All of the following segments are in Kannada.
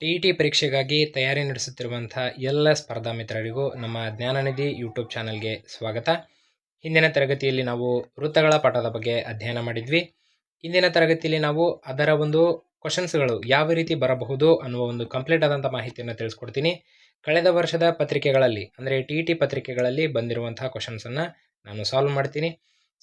ಟಿ ಇ ಟಿ ಪರೀಕ್ಷೆಗಾಗಿ ತಯಾರಿ ನಡೆಸುತ್ತಿರುವಂಥ ಎಲ್ಲ ಸ್ಪರ್ಧಾ ಮಿತ್ರರಿಗೂ ನಮ್ಮ ಜ್ಞಾನನಿಧಿ ಯೂಟ್ಯೂಬ್ ಚಾನಲ್ಗೆ ಸ್ವಾಗತ. ಹಿಂದಿನ ತರಗತಿಯಲ್ಲಿ ನಾವು ವೃತ್ತಗಳ ಪಾಠದ ಬಗ್ಗೆ ಅಧ್ಯಯನ ಮಾಡಿದ್ವಿ. ಹಿಂದಿನ ತರಗತಿಯಲ್ಲಿ ನಾವು ಅದರ ಒಂದು ಕ್ವಶನ್ಸ್ಗಳು ಯಾವ ರೀತಿ ಬರಬಹುದು ಅನ್ನುವ ಒಂದು ಕಂಪ್ಲೀಟ್ ಆದಂಥ ಮಾಹಿತಿಯನ್ನು ತಿಳಿಸ್ಕೊಡ್ತೀನಿ. ಕಳೆದ ವರ್ಷದ ಪತ್ರಿಕೆಗಳಲ್ಲಿ, ಅಂದರೆ ಟಿ ಇ ಟಿ ಪತ್ರಿಕೆಗಳಲ್ಲಿ ಬಂದಿರುವಂತಹ ಕ್ವಶನ್ಸನ್ನು ನಾನು ಸಾಲ್ವ್ ಮಾಡ್ತೀನಿ.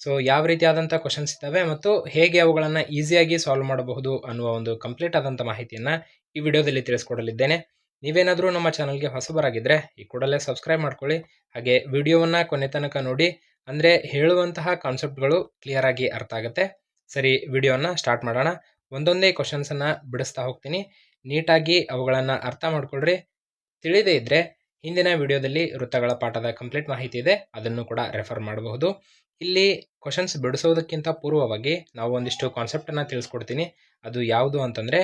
ಸೊ ಯಾವ ರೀತಿಯಾದಂಥ ಕ್ವಶನ್ಸ್ ಇದ್ದಾವೆ ಮತ್ತು ಹೇಗೆ ಅವುಗಳನ್ನು ಈಸಿಯಾಗಿ ಸಾಲ್ವ್ ಮಾಡಬಹುದು ಅನ್ನುವ ಒಂದು ಕಂಪ್ಲೀಟ್ ಆದಂಥ ಮಾಹಿತಿಯನ್ನು ಈ ವಿಡಿಯೋದಲ್ಲಿ ತಿಳಿಸ್ಕೊಡಲಿದ್ದೇನೆ. ನೀವೇನಾದರೂ ನಮ್ಮ ಚಾನಲ್ಗೆ ಹೊಸಬರಾಗಿದ್ದರೆ ಈ ಕೂಡಲೇ ಸಬ್ಸ್ಕ್ರೈಬ್ ಮಾಡ್ಕೊಳ್ಳಿ. ಹಾಗೆ ವಿಡಿಯೋವನ್ನು ಕೊನೆ ತನಕ ನೋಡಿ. ಅಂದರೆ ಹೇಳುವಂತಹ ಕಾನ್ಸೆಪ್ಟ್ಗಳು ಕ್ಲಿಯರ್ ಆಗಿ ಅರ್ಥ ಆಗುತ್ತೆ. ಸರಿ ವಿಡಿಯೋನ ಸ್ಟಾರ್ಟ್ ಮಾಡೋಣ. ಒಂದೊಂದೇ ಕ್ವಶನ್ಸನ್ನು ಬಿಡಿಸ್ತಾ ಹೋಗ್ತೀನಿ. ನೀಟಾಗಿ ಅವುಗಳನ್ನು ಅರ್ಥ ಮಾಡ್ಕೊಳ್ರಿ. ತಿಳಿದೇ ಇದ್ದರೆ ಹಿಂದಿನ ವಿಡಿಯೋದಲ್ಲಿ ವೃತ್ತಗಳ ಪಾಠದ ಕಂಪ್ಲೀಟ್ ಮಾಹಿತಿ ಇದೆ. ಅದನ್ನು ಕೂಡ ರೆಫರ್ ಮಾಡಬಹುದು. ಇಲ್ಲಿ ಕ್ವಶನ್ಸ್ ಬಿಡಿಸೋದಕ್ಕಿಂತ ಪೂರ್ವವಾಗಿ ನಾವು ಒಂದಿಷ್ಟು ಕಾನ್ಸೆಪ್ಟನ್ನು ತಿಳಿಸ್ಕೊಡ್ತೀನಿ. ಅದು ಯಾವುದು ಅಂತಂದರೆ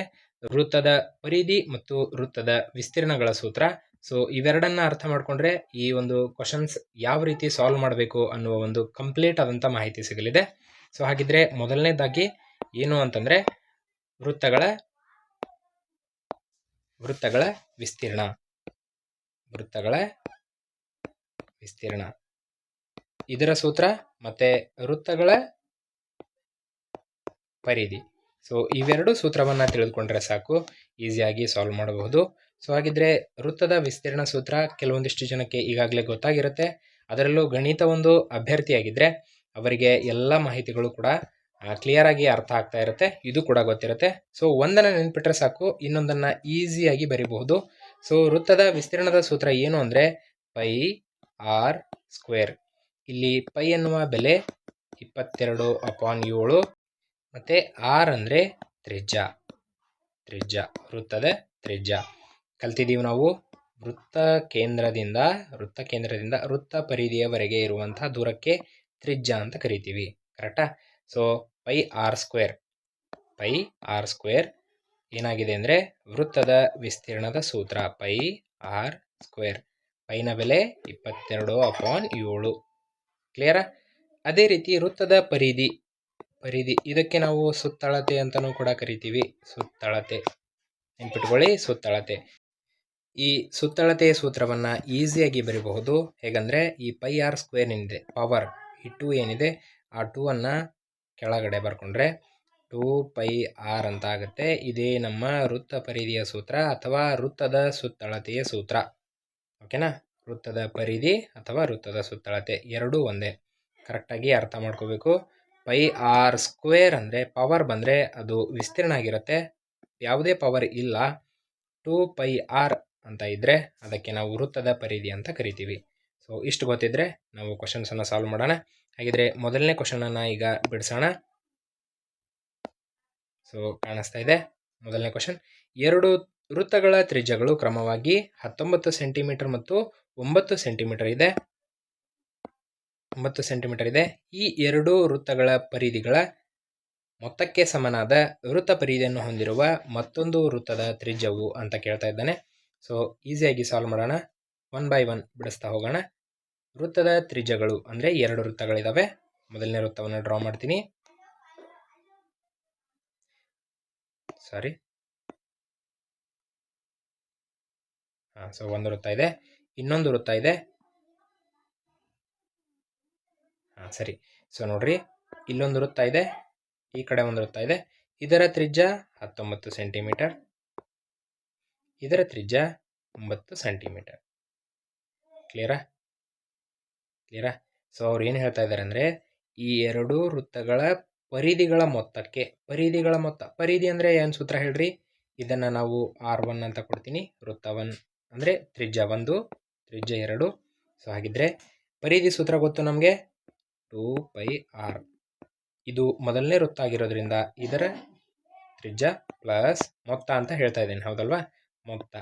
ವೃತ್ತದ ಪರಿಧಿ ಮತ್ತು ವೃತ್ತದ ವಿಸ್ತೀರ್ಣಗಳ ಸೂತ್ರ. ಸೊ ಇವೆರಡನ್ನ ಅರ್ಥ ಮಾಡಿಕೊಂಡ್ರೆ ಈ ಒಂದು ಕ್ವಶನ್ಸ್ ಯಾವ ರೀತಿ ಸಾಲ್ವ್ ಮಾಡಬೇಕು ಅನ್ನುವ ಒಂದು ಕಂಪ್ಲೀಟ್ ಆದಂಥ ಮಾಹಿತಿ ಸಿಗಲಿದೆ. ಸೊ ಹಾಗಿದ್ರೆ ಮೊದಲನೇದಾಗಿ ಏನು ಅಂತಂದರೆ ವೃತ್ತಗಳ ವೃತ್ತಗಳ ವಿಸ್ತೀರ್ಣ. ವೃತ್ತಗಳ ವಿಸ್ತೀರ್ಣ. ಇದರ ಸೂತ್ರ ಮತ್ತೆ ವೃತ್ತಗಳ ಪರಿಧಿ. ಸೊ ಇವೆರಡು ಸೂತ್ರವನ್ನು ತಿಳಿದುಕೊಂಡ್ರೆ ಸಾಕು, ಈಸಿಯಾಗಿ ಸಾಲ್ವ್ ಮಾಡಬಹುದು. ಸೊ ಹಾಗಿದ್ರೆ ವೃತ್ತದ ವಿಸ್ತೀರ್ಣ ಸೂತ್ರ ಕೆಲವೊಂದಿಷ್ಟು ಜನಕ್ಕೆ ಈಗಾಗಲೇ ಗೊತ್ತಾಗಿರುತ್ತೆ. ಅದರಲ್ಲೂ ಗಣಿತ ಒಂದು ಅಭ್ಯರ್ಥಿಯಾಗಿದ್ದರೆ ಅವರಿಗೆ ಎಲ್ಲ ಮಾಹಿತಿಗಳು ಕೂಡ ಕ್ಲಿಯರ್ ಆಗಿ ಅರ್ಥ ಆಗ್ತಾ ಇರುತ್ತೆ. ಇದು ಕೂಡ ಗೊತ್ತಿರುತ್ತೆ. ಸೊ ಒಂದನ್ನು ನೆನ್ಪಿಟ್ರೆ ಸಾಕು, ಇನ್ನೊಂದನ್ನು ಈಸಿಯಾಗಿ ಬರಿಬಹುದು. ಸೊ ವೃತ್ತದ ವಿಸ್ತೀರ್ಣದ ಸೂತ್ರ ಏನು ಅಂದರೆ ಪೈ ಆರ್ ಸ್ಕ್ವೇರ್ ಇಲ್ಲಿ ಪೈ ಎನ್ನುವ ಬೆಲೆ ಇಪ್ಪತ್ತೆರಡು ಅಪಾನ್ ಏಳು. ಮತ್ತು ಆರ್ ಅಂದರೆ ತ್ರಿಜ್ಯ. ತ್ರಿಜ್ಯ ವೃತ್ತದ ತ್ರಿಜ್ಯ. ಕಲ್ತಿದ್ದೀವಿ ನಾವು ವೃತ್ತ ಕೇಂದ್ರದಿಂದ ವೃತ್ತ ಕೇಂದ್ರದಿಂದ ವೃತ್ತ ಪರಿಧಿಯವರೆಗೆ ಇರುವಂತಹ ದೂರಕ್ಕೆ ತ್ರಿಜ್ಯ ಅಂತ ಕರಿತೀವಿ. ಕರೆಕ್ಟಾ? So pi R square. Pi R square ಏನಾಗಿದೆ ಅಂದರೆ ವೃತ್ತದ ವಿಸ್ತೀರ್ಣದ ಸೂತ್ರ. Pi R square. ಪೈನ ಬೆಲೆ ಇಪ್ಪತ್ತೆರಡು ಅಪಾನ್ ಏಳು. ಕ್ಲಿಯರಾ ಅದೇ ರೀತಿ ವೃತ್ತದ ಪರಿಧಿ ಪರಿಧಿ. ಇದಕ್ಕೆ ನಾವು ಸುತ್ತಳತೆ ಅಂತಲೂ ಕೂಡ ಕರಿತೀವಿ. ಸುತ್ತಳತೆ. ನೆನ್ಪಿಟ್ಕೊಳ್ಳಿ, ಸುತ್ತಳತೆ. ಈ ಸುತ್ತಳತೆಯ ಸೂತ್ರವನ್ನು ಈಸಿಯಾಗಿ ಬರೀಬಹುದು. ಹೇಗಂದರೆ ಈ ಪೈ ಆರ್ ಸ್ಕ್ವೇರ್ ಏನಿದೆ ಪವರ್ ಈ ಟೂ ಏನಿದೆ, ಆ ಟೂ ಅನ್ನು ಕೆಳಗಡೆ ಬರ್ಕೊಂಡ್ರೆ ಟೂ ಪೈ ಆರ್ ಅಂತ ಆಗುತ್ತೆ. ಇದೇ ನಮ್ಮ ವೃತ್ತ ಪರಿಧಿಯ ಸೂತ್ರ ಅಥವಾ ವೃತ್ತದ ಸುತ್ತಳತೆಯ ಸೂತ್ರ. ಓಕೆನಾ ವೃತ್ತದ ಪರಿಧಿ ಅಥವಾ ವೃತ್ತದ ಸುತ್ತಳತೆ ಎರಡೂ ಒಂದೇ. ಕರೆಕ್ಟಾಗಿ ಅರ್ಥ ಮಾಡ್ಕೋಬೇಕು. ಪೈ ಆರ್ ಸ್ಕ್ವೇರ್ ಅಂದರೆ ಪವರ್ ಬಂದರೆ ಅದು ವಿಸ್ತೀರ್ಣ ಆಗಿರುತ್ತೆ. ಯಾವುದೇ ಪವರ್ ಇಲ್ಲ. ಟೂ ಪೈ ಆರ್ ಅಂತ ಇದ್ದರೆ ಅದಕ್ಕೆ ನಾವು ವೃತ್ತದ ಪರಿಧಿ ಅಂತ ಕರಿತೀವಿ. ಸೊ ಇಷ್ಟು ಗೊತ್ತಿದ್ದರೆ ನಾವು ಕ್ವಶನ್ಸನ್ನು ಸಾಲ್ವ್ ಮಾಡೋಣ. ಹಾಗಿದ್ರೆ ಮೊದಲನೇ ಕ್ವಶನನ್ನು ಈಗ ಬಿಡಿಸೋಣ. ಸೊ ಕಾಣಿಸ್ತಾ ಇದೆ. ಮೊದಲನೇ ಕ್ವಶನ್ ಎರಡು ವೃತ್ತಗಳ ತ್ರಿಜ್ಯಗಳು ಕ್ರಮವಾಗಿ ಹತ್ತೊಂಬತ್ತು ಸೆಂಟಿಮೀಟರ್ ಮತ್ತು ಒಂಬತ್ತು ಸೆಂಟಿಮೀಟರ್ ಇದೆ. ಒಂಬತ್ತು ಸೆಂಟಿಮೀಟರ್ ಇದೆ. ಈ ಎರಡು ವೃತ್ತಗಳ ಪರಿಧಿಗಳ ಮೊತ್ತಕ್ಕೆ ಸಮನಾದ ವೃತ್ತ ಪರಿಧಿಯನ್ನು ಹೊಂದಿರುವ ಮತ್ತೊಂದು ವೃತ್ತದ ತ್ರಿಜ್ಯವು ಅಂತ ಕೇಳ್ತಾ ಇದ್ದಾನೆ. ಸೊ ಈಸಿಯಾಗಿ ಸಾಲ್ವ್ ಮಾಡೋಣ. ಒನ್ ಬೈ ಒನ್ ಬಿಡಿಸ್ತಾ ಹೋಗೋಣ. ವೃತ್ತದ ತ್ರಿಜ್ಯಗಳು ಅಂದರೆ ಎರಡು ವೃತ್ತಗಳಿದ್ದಾವೆ ಮೊದಲನೇ ವೃತ್ತವನ್ನು ಡ್ರಾ ಮಾಡ್ತೀನಿ. ಸಾರಿ ಹಾಂ ಸೊ ಒಂದು ವೃತ್ತ ಇದೆ. ಇನ್ನೊಂದು ವೃತ್ತ ಇದೆ. ಹಾಂ, ಸರಿ. ಸೊ ನೋಡ್ರಿ. ಇಲ್ಲೊಂದು ವೃತ್ತ ಇದೆ. ಈ ಕಡೆ ಒಂದು ವೃತ್ತ ಇದೆ. ಇದರ ತ್ರಿಜ್ಯ ಹತ್ತೊಂಬತ್ತು ಸೆಂಟಿಮೀಟರ್. ಇದರ ತ್ರಿಜ್ಯ ಒಂಬತ್ತು ಸೆಂಟಿಮೀಟರ್. ಕ್ಲಿಯರಾ ಕ್ಲಿಯರಾ ಸೊ ಅವ್ರು ಏನು ಹೇಳ್ತಾ ಇದ್ದಾರೆ ಅಂದರೆ, ಈ ಎರಡು ವೃತ್ತಗಳ ಪರಿಧಿಗಳ ಮೊತ್ತಕ್ಕೆ, ಪರಿಧಿಗಳ ಮೊತ್ತ, ಪರಿಧಿ ಅಂದರೆ ಏನು ಸೂತ್ರ ಹೇಳ್ರಿ? ಇದನ್ನು ನಾವು ಆರ್ ಅಂತ ಕೊಡ್ತೀನಿ. ವೃತ್ತ ಒನ್ ಅಂದರೆ ತ್ರಿಜ್ಯ ಒಂದು ತ್ರಿಜ್ಯ ಎರಡು. ಸೊ ಹಾಗಿದ್ರೆ ಪರಿಧಿ ಸೂತ್ರ ಗೊತ್ತು ನಮಗೆ? Two pi R. ಇದು ಮೊದಲನೇ ವೃತ್ತ ಆಗಿರೋದ್ರಿಂದ ಇದರ ತ್ರಿಜ್ಯ ಪ್ಲಸ್ ಮೊತ್ತ ಅಂತ ಹೇಳ್ತಾ ಇದ್ದೀನಿ. ಹೌದಲ್ವಾ? ಮೊತ್ತ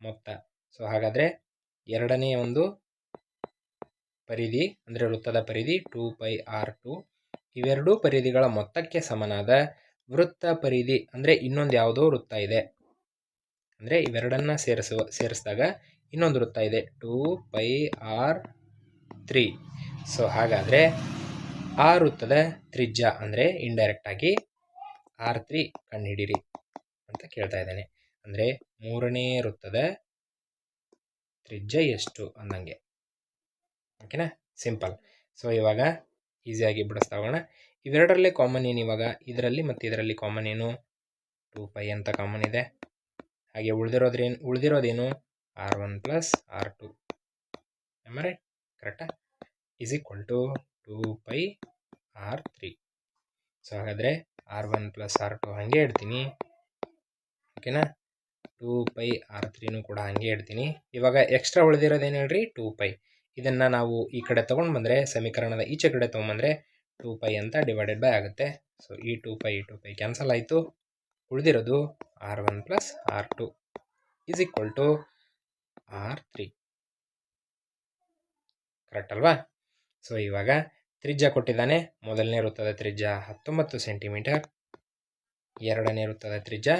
ಮೊತ್ತ. ಸೊ ಹಾಗಾದರೆ ಎರಡನೇ ಒಂದು ಪರಿಧಿ, ಅಂದರೆ ವೃತ್ತದ ಪರಿಧಿ ಟೂ ಪೈ ಆರ್ ಟು. ಇವೆರಡೂ ಪರಿಧಿಗಳ ಮೊತ್ತಕ್ಕೆ ಸಮನಾದ ವೃತ್ತ ಪರಿಧಿ, ಅಂದರೆ ಇನ್ನೊಂದು ಯಾವುದೋ ವೃತ್ತ ಇದೆ. ಅಂದರೆ ಇವೆರಡನ್ನ ಸೇರಿಸುವ, ಸೇರಿಸಿದಾಗ ಇನ್ನೊಂದು ವೃತ್ತ ಇದೆ. Two pi R three. So ಹಾಗಾದರೆ ಆ ವೃತ್ತದ ತ್ರಿಜ್ಯ ಅಂದರೆ ಇಂಡೈರೆಕ್ಟಾಗಿ ಆರ್ ತ್ರೀ ಕಂಡುಹಿಡೀರಿ ಅಂತ ಕೇಳ್ತಾ ಇದ್ದಾನೆ. ಅಂದರೆ ಮೂರನೇ ವೃತ್ತದ ತ್ರಿಜ್ಯ ಎಷ್ಟು ಅಂದಂಗೆ. ಓಕೆನಾ? ಸಿಂಪಲ್ ಸೊ ಇವಾಗ ಈಸಿಯಾಗಿ ಬಿಡಿಸ್ತಾ ಹೋಗೋಣ. ಇವೆರಡರಲ್ಲೇ ಕಾಮನ್ ಏನು ಇವಾಗ? ಇದರಲ್ಲಿ ಮತ್ತು ಇದರಲ್ಲಿ ಕಾಮನ್ ಏನು? ಟೂ ಪೈ ಅಂತ ಕಾಮನ್ ಇದೆ. ಹಾಗೆ ಉಳಿದಿರೋದ್ರೇನು ಉಳಿದಿರೋದೇನು? R one plus R two ಎಮ್ಮರೆ ಕರೆಕ್ಟಾ is equal to two pi R three so ಹಾಗಾದರೆ R one plus R two ಹಾಗೆ ಇಡ್ತೀನಿ ಓಕೆನಾ ಟೂ ಪೈ ಆರ್ ತ್ರೀನೂ ಕೂಡ ಹಾಗೆ ಇಡ್ತೀನಿ ಇವಾಗ ಎಕ್ಸ್ಟ್ರಾ ಉಳಿದಿರೋದೇನು ಹೇಳ್ರಿ? ಟೂ ಪೈ ಇದನ್ನು ನಾವು ಈ ಕಡೆ ತೊಗೊಂಡು ಬಂದರೆ, ಸಮೀಕರಣದ ಈಚೆ ಕಡೆ ತೊಗೊಂಬಂದರೆ ಟೂ ಪೈ ಅಂತ ಡಿವೈಡೆಡ್ ಬೈ ಆಗುತ್ತೆ. ಸೊ ಈ ಟೂ ಪೈ ಈ ಟೂ ಪೈ ಕ್ಯಾನ್ಸಲ್ ಆಯಿತು. ಉಳಿದಿರೋದು R one plus R two is equal to R three correct ಅಲ್ವಾ? ಸೊ ಇವಾಗ ತ್ರಿಜ್ಯ ಕೊಟ್ಟಿದ್ದಾನೆ. ಮೊದಲನೇ ವೃತ್ತದ ತ್ರಿಜ್ಯ ಹತ್ತೊಂಬತ್ತು ಸೆಂಟಿಮೀಟರ್ ಎರಡನೇ ವೃತ್ತದ ತ್ರಿಜ್ಯ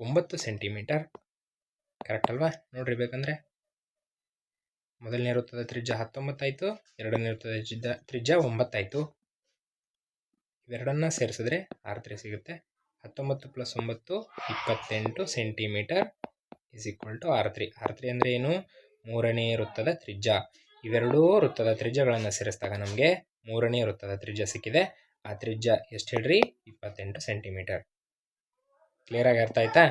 ಒಂಬತ್ತು ಸೆಂಟಿಮೀಟರ್ ಕರೆಕ್ಟ್ ಅಲ್ವಾ? ನೋಡ್ರಿ ಬೇಕಂದ್ರೆ. ಮೊದಲನೇ ವೃತ್ತದ ತ್ರಿಜ್ಯ ಹತ್ತೊಂಬತ್ತಾಯಿತು, ಎರಡನೇ ವೃತ್ತದ ತ್ರಿಜ್ಯ ತ್ರಿಜ್ಯ ಒಂಬತ್ತಾಯಿತು. ಇವೆರಡನ್ನ ಸೇರಿಸಿದ್ರೆ ಆರ್ ತ್ರೀ ಸಿಗುತ್ತೆ. ಹತ್ತೊಂಬತ್ತು ಪ್ಲಸ್ ಒಂಬತ್ತು, ಇಪ್ಪತ್ತೆಂಟು centimetre is equal to R three R three ಅಂದರೆ ಏನು? ಮೂರನೇ ವೃತ್ತದ ತ್ರಿಜ್ಯ. ಇವೆರಡೂ ವೃತ್ತದ ತ್ರಿಜ್ಯಗಳನ್ನು ಸೇರಿಸಿದಾಗ ನಮಗೆ ಮೂರನೇ ವೃತ್ತದ ತ್ರಿಜ್ಯ ಸಿಕ್ಕಿದೆ. ಆ ತ್ರಿಜ್ಯ ಎಷ್ಟು ಹೇಳ್ರಿ? ಇಪ್ಪತ್ತೆಂಟು ಸೆಂಟಿಮೀಟರ್ ಕ್ಲಿಯರಾಗಿ ಅರ್ಥ ಆಯ್ತಾ?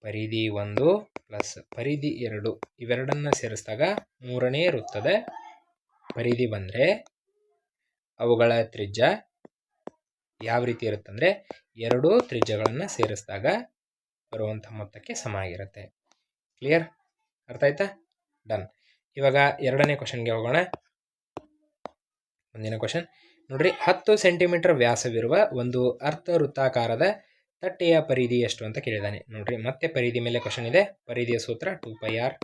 ಪರಿಧಿ ಒಂದು ಪ್ಲಸ್ ಪರಿಧಿ ಎರಡು ಇವೆರಡನ್ನ ಸೇರಿಸಿದಾಗ ಮೂರನೇ ವೃತ್ತದ ಪರಿಧಿ ಬಂದರೆ ಅವುಗಳ ತ್ರಿಜ್ಯ ಯಾವ ರೀತಿ ಇರುತ್ತಂದರೆ ಎರಡೂ ತ್ರಿಜ್ಯಗಳನ್ನು ಸೇರಿಸಿದಾಗ ಬರುವಂಥ ಮೊತ್ತಕ್ಕೆ ಸಮ ಆಗಿರುತ್ತೆ. ಕ್ಲಿಯರ್ ಅರ್ಥ ಆಯ್ತಾ? ಡನ್ ಇವಾಗ ಎರಡನೇ ಕ್ವಶನ್ಗೆ ಹೋಗೋಣ. ಮುಂದಿನ ಕ್ವಶನ್ ನೋಡ್ರಿ, ಹತ್ತು ಸೆಂಟಿಮೀಟರ್ ವ್ಯಾಸವಿರುವ ಒಂದು ಅರ್ಧ ವೃತ್ತಾಕಾರದ ತಟ್ಟೆಯ ಪರಿಧಿ ಎಷ್ಟು ಅಂತ ಕೇಳಿದಾನೆ. ನೋಡ್ರಿ, ಮತ್ತೆ ಪರಿಧಿ ಮೇಲೆ ಕ್ವಶನ್ ಇದೆ. ಪರಿಧಿಯ ಸೂತ್ರ two pi R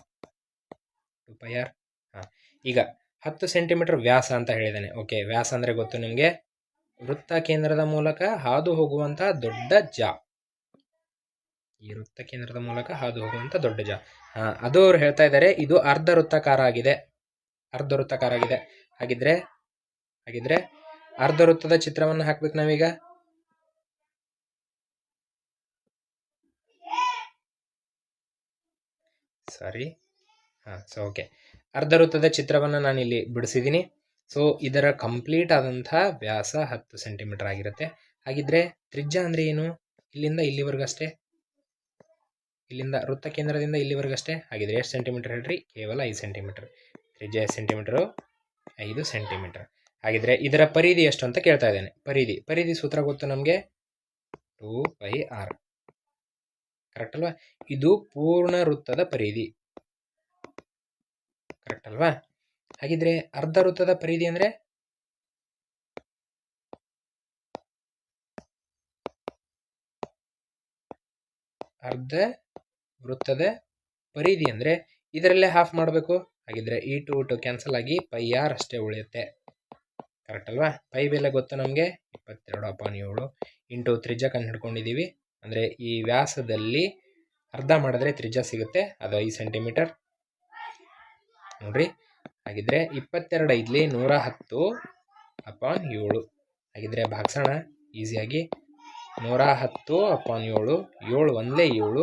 two pi R ಹಾಂ. ಈಗ ಹತ್ತು ಸೆಂಟಿಮೀಟರ್ ವ್ಯಾಸ ಅಂತ ಹೇಳಿದ್ದಾನೆ ಓಕೆ ವ್ಯಾಸ ಅಂದರೆ ಗೊತ್ತು ನಿಮಗೆ? ವೃತ್ತ ಕೇಂದ್ರದ ಮೂಲಕ ಹಾದು ಹೋಗುವಂತಹ ದೊಡ್ಡ ಜಾ. ಈ ವೃತ್ತ ಕೇಂದ್ರದ ಮೂಲಕ ಹಾದು ಹೋಗುವಂಥ ದೊಡ್ಡ ಜ. ಅದು ಅವ್ರು ಹೇಳ್ತಾ ಇದ್ದಾರೆ ಇದು ಅರ್ಧ ವೃತ್ತಾಕಾರ ಆಗಿದೆ ಅರ್ಧ ವೃತ್ತಾಕಾರ ಆಗಿದೆ ಹಾಗಿದ್ರೆ ಹಾಗಿದ್ರೆ ಅರ್ಧ ವೃತ್ತದ ಚಿತ್ರವನ್ನು ಹಾಕ್ಬೇಕು ನಾವೀಗ. ಸಾರಿ. ಹಾಂ ಸೊ ಓಕೆ ಅರ್ಧ ವೃತ್ತದ ಚಿತ್ರವನ್ನು ನಾನು ಇಲ್ಲಿ ಬಿಡಿಸಿದ್ದೀನಿ. ಸೊ ಇದರ ಕಂಪ್ಲೀಟ್ ಆದಂಥ ವ್ಯಾಸ ಹತ್ತು ಸೆಂಟಿಮೀಟರ್ ಆಗಿರುತ್ತೆ. ಹಾಗಿದ್ರೆ ತ್ರಿಜ್ಯ ಅಂದರೆ ಏನು? ಇಲ್ಲಿಂದ ಇಲ್ಲಿವರೆಗಷ್ಟೇ ಇಲ್ಲಿಂದ ವೃತ್ತ ಕೇಂದ್ರದಿಂದ ಇಲ್ಲಿವರೆಗಷ್ಟೇ ಆಗಿದ್ರೆ ಎಷ್ಟು ಸೆಂಟಿಮೀಟರ್ ಹೇಳ್ರಿ? ಕೇವಲ ಐದು ಸೆಂಟಿಮೀಟರ್ ತ್ರಿಜ್ಯ ಎಷ್ಟು ಸೆಂಟಿಮೀಟರು ಐದು ಸೆಂಟಿಮೀಟರ್ ಹಾಗಿದ್ರೆ ಇದರ ಪರಿಧಿ ಎಷ್ಟು ಅಂತ ಕೇಳ್ತಾ ಇದ್ದೇನೆ. ಪರಿಧಿ ಪರಿಧಿ ಸೂತ್ರ ಗೊತ್ತು ನಮಗೆ? Two by R. ಕರೆಕ್ಟ್ ಅಲ್ವಾ? ಇದು ಪೂರ್ಣ ವೃತ್ತದ ಪರಿಧಿ. ಕರೆಕ್ಟ್ ಅಲ್ವಾ? ಹಾಗಿದ್ರೆ ಅರ್ಧ ವೃತ್ತದ ಪರಿಧಿ ಅಂದ್ರೆ? ಅರ್ಧ ವೃತ್ತದ ಪರಿಧಿ ಅಂದರೆ ಇದರಲ್ಲೇ ಹಾಫ್ ಮಾಡಬೇಕು. ಹಾಗಿದ್ರೆ ಈ ಟು ಟು ಕ್ಯಾನ್ಸಲ್ ಆಗಿ ಪೈ ಆರ್ ಅಷ್ಟೇ ಉಳಿಯುತ್ತೆ. ಕರೆಕ್ಟ್ ಅಲ್ವಾ? ಪೈ ಬೆಲೆ ಗೊತ್ತು ನಮಗೆ? ಇಪ್ಪತ್ತೆರಡು ಅಪಾನ್ ಏಳು ಇಂಟು ತ್ರಿಜ್ಯ ಕಂಡು ಹಿಡ್ಕೊಂಡಿದ್ದೀವಿ ಅಂದರೆ ಈ ವ್ಯಾಸದಲ್ಲಿ ಅರ್ಧ ಮಾಡಿದ್ರೆ ತ್ರಿಜ್ಯ ಸಿಗುತ್ತೆ. ಅದು ಐದು ಸೆಂಟಿಮೀಟರ್ ನೋಡ್ರಿ. ಹಾಗಿದ್ರೆ ಇಪ್ಪತ್ತೆರಡು ಐದ್ಲಿ ನೂರ ಹತ್ತು ಅಪಾನ್ ಏಳು. ಹಾಗಿದ್ರೆ ಭಾಗ್ಸೋಣ ಈಸಿಯಾಗಿ ನೂರ ಹತ್ತು ಅಪಾನ್ ಏಳು ಏಳು ಒಂದೇ ಏಳು,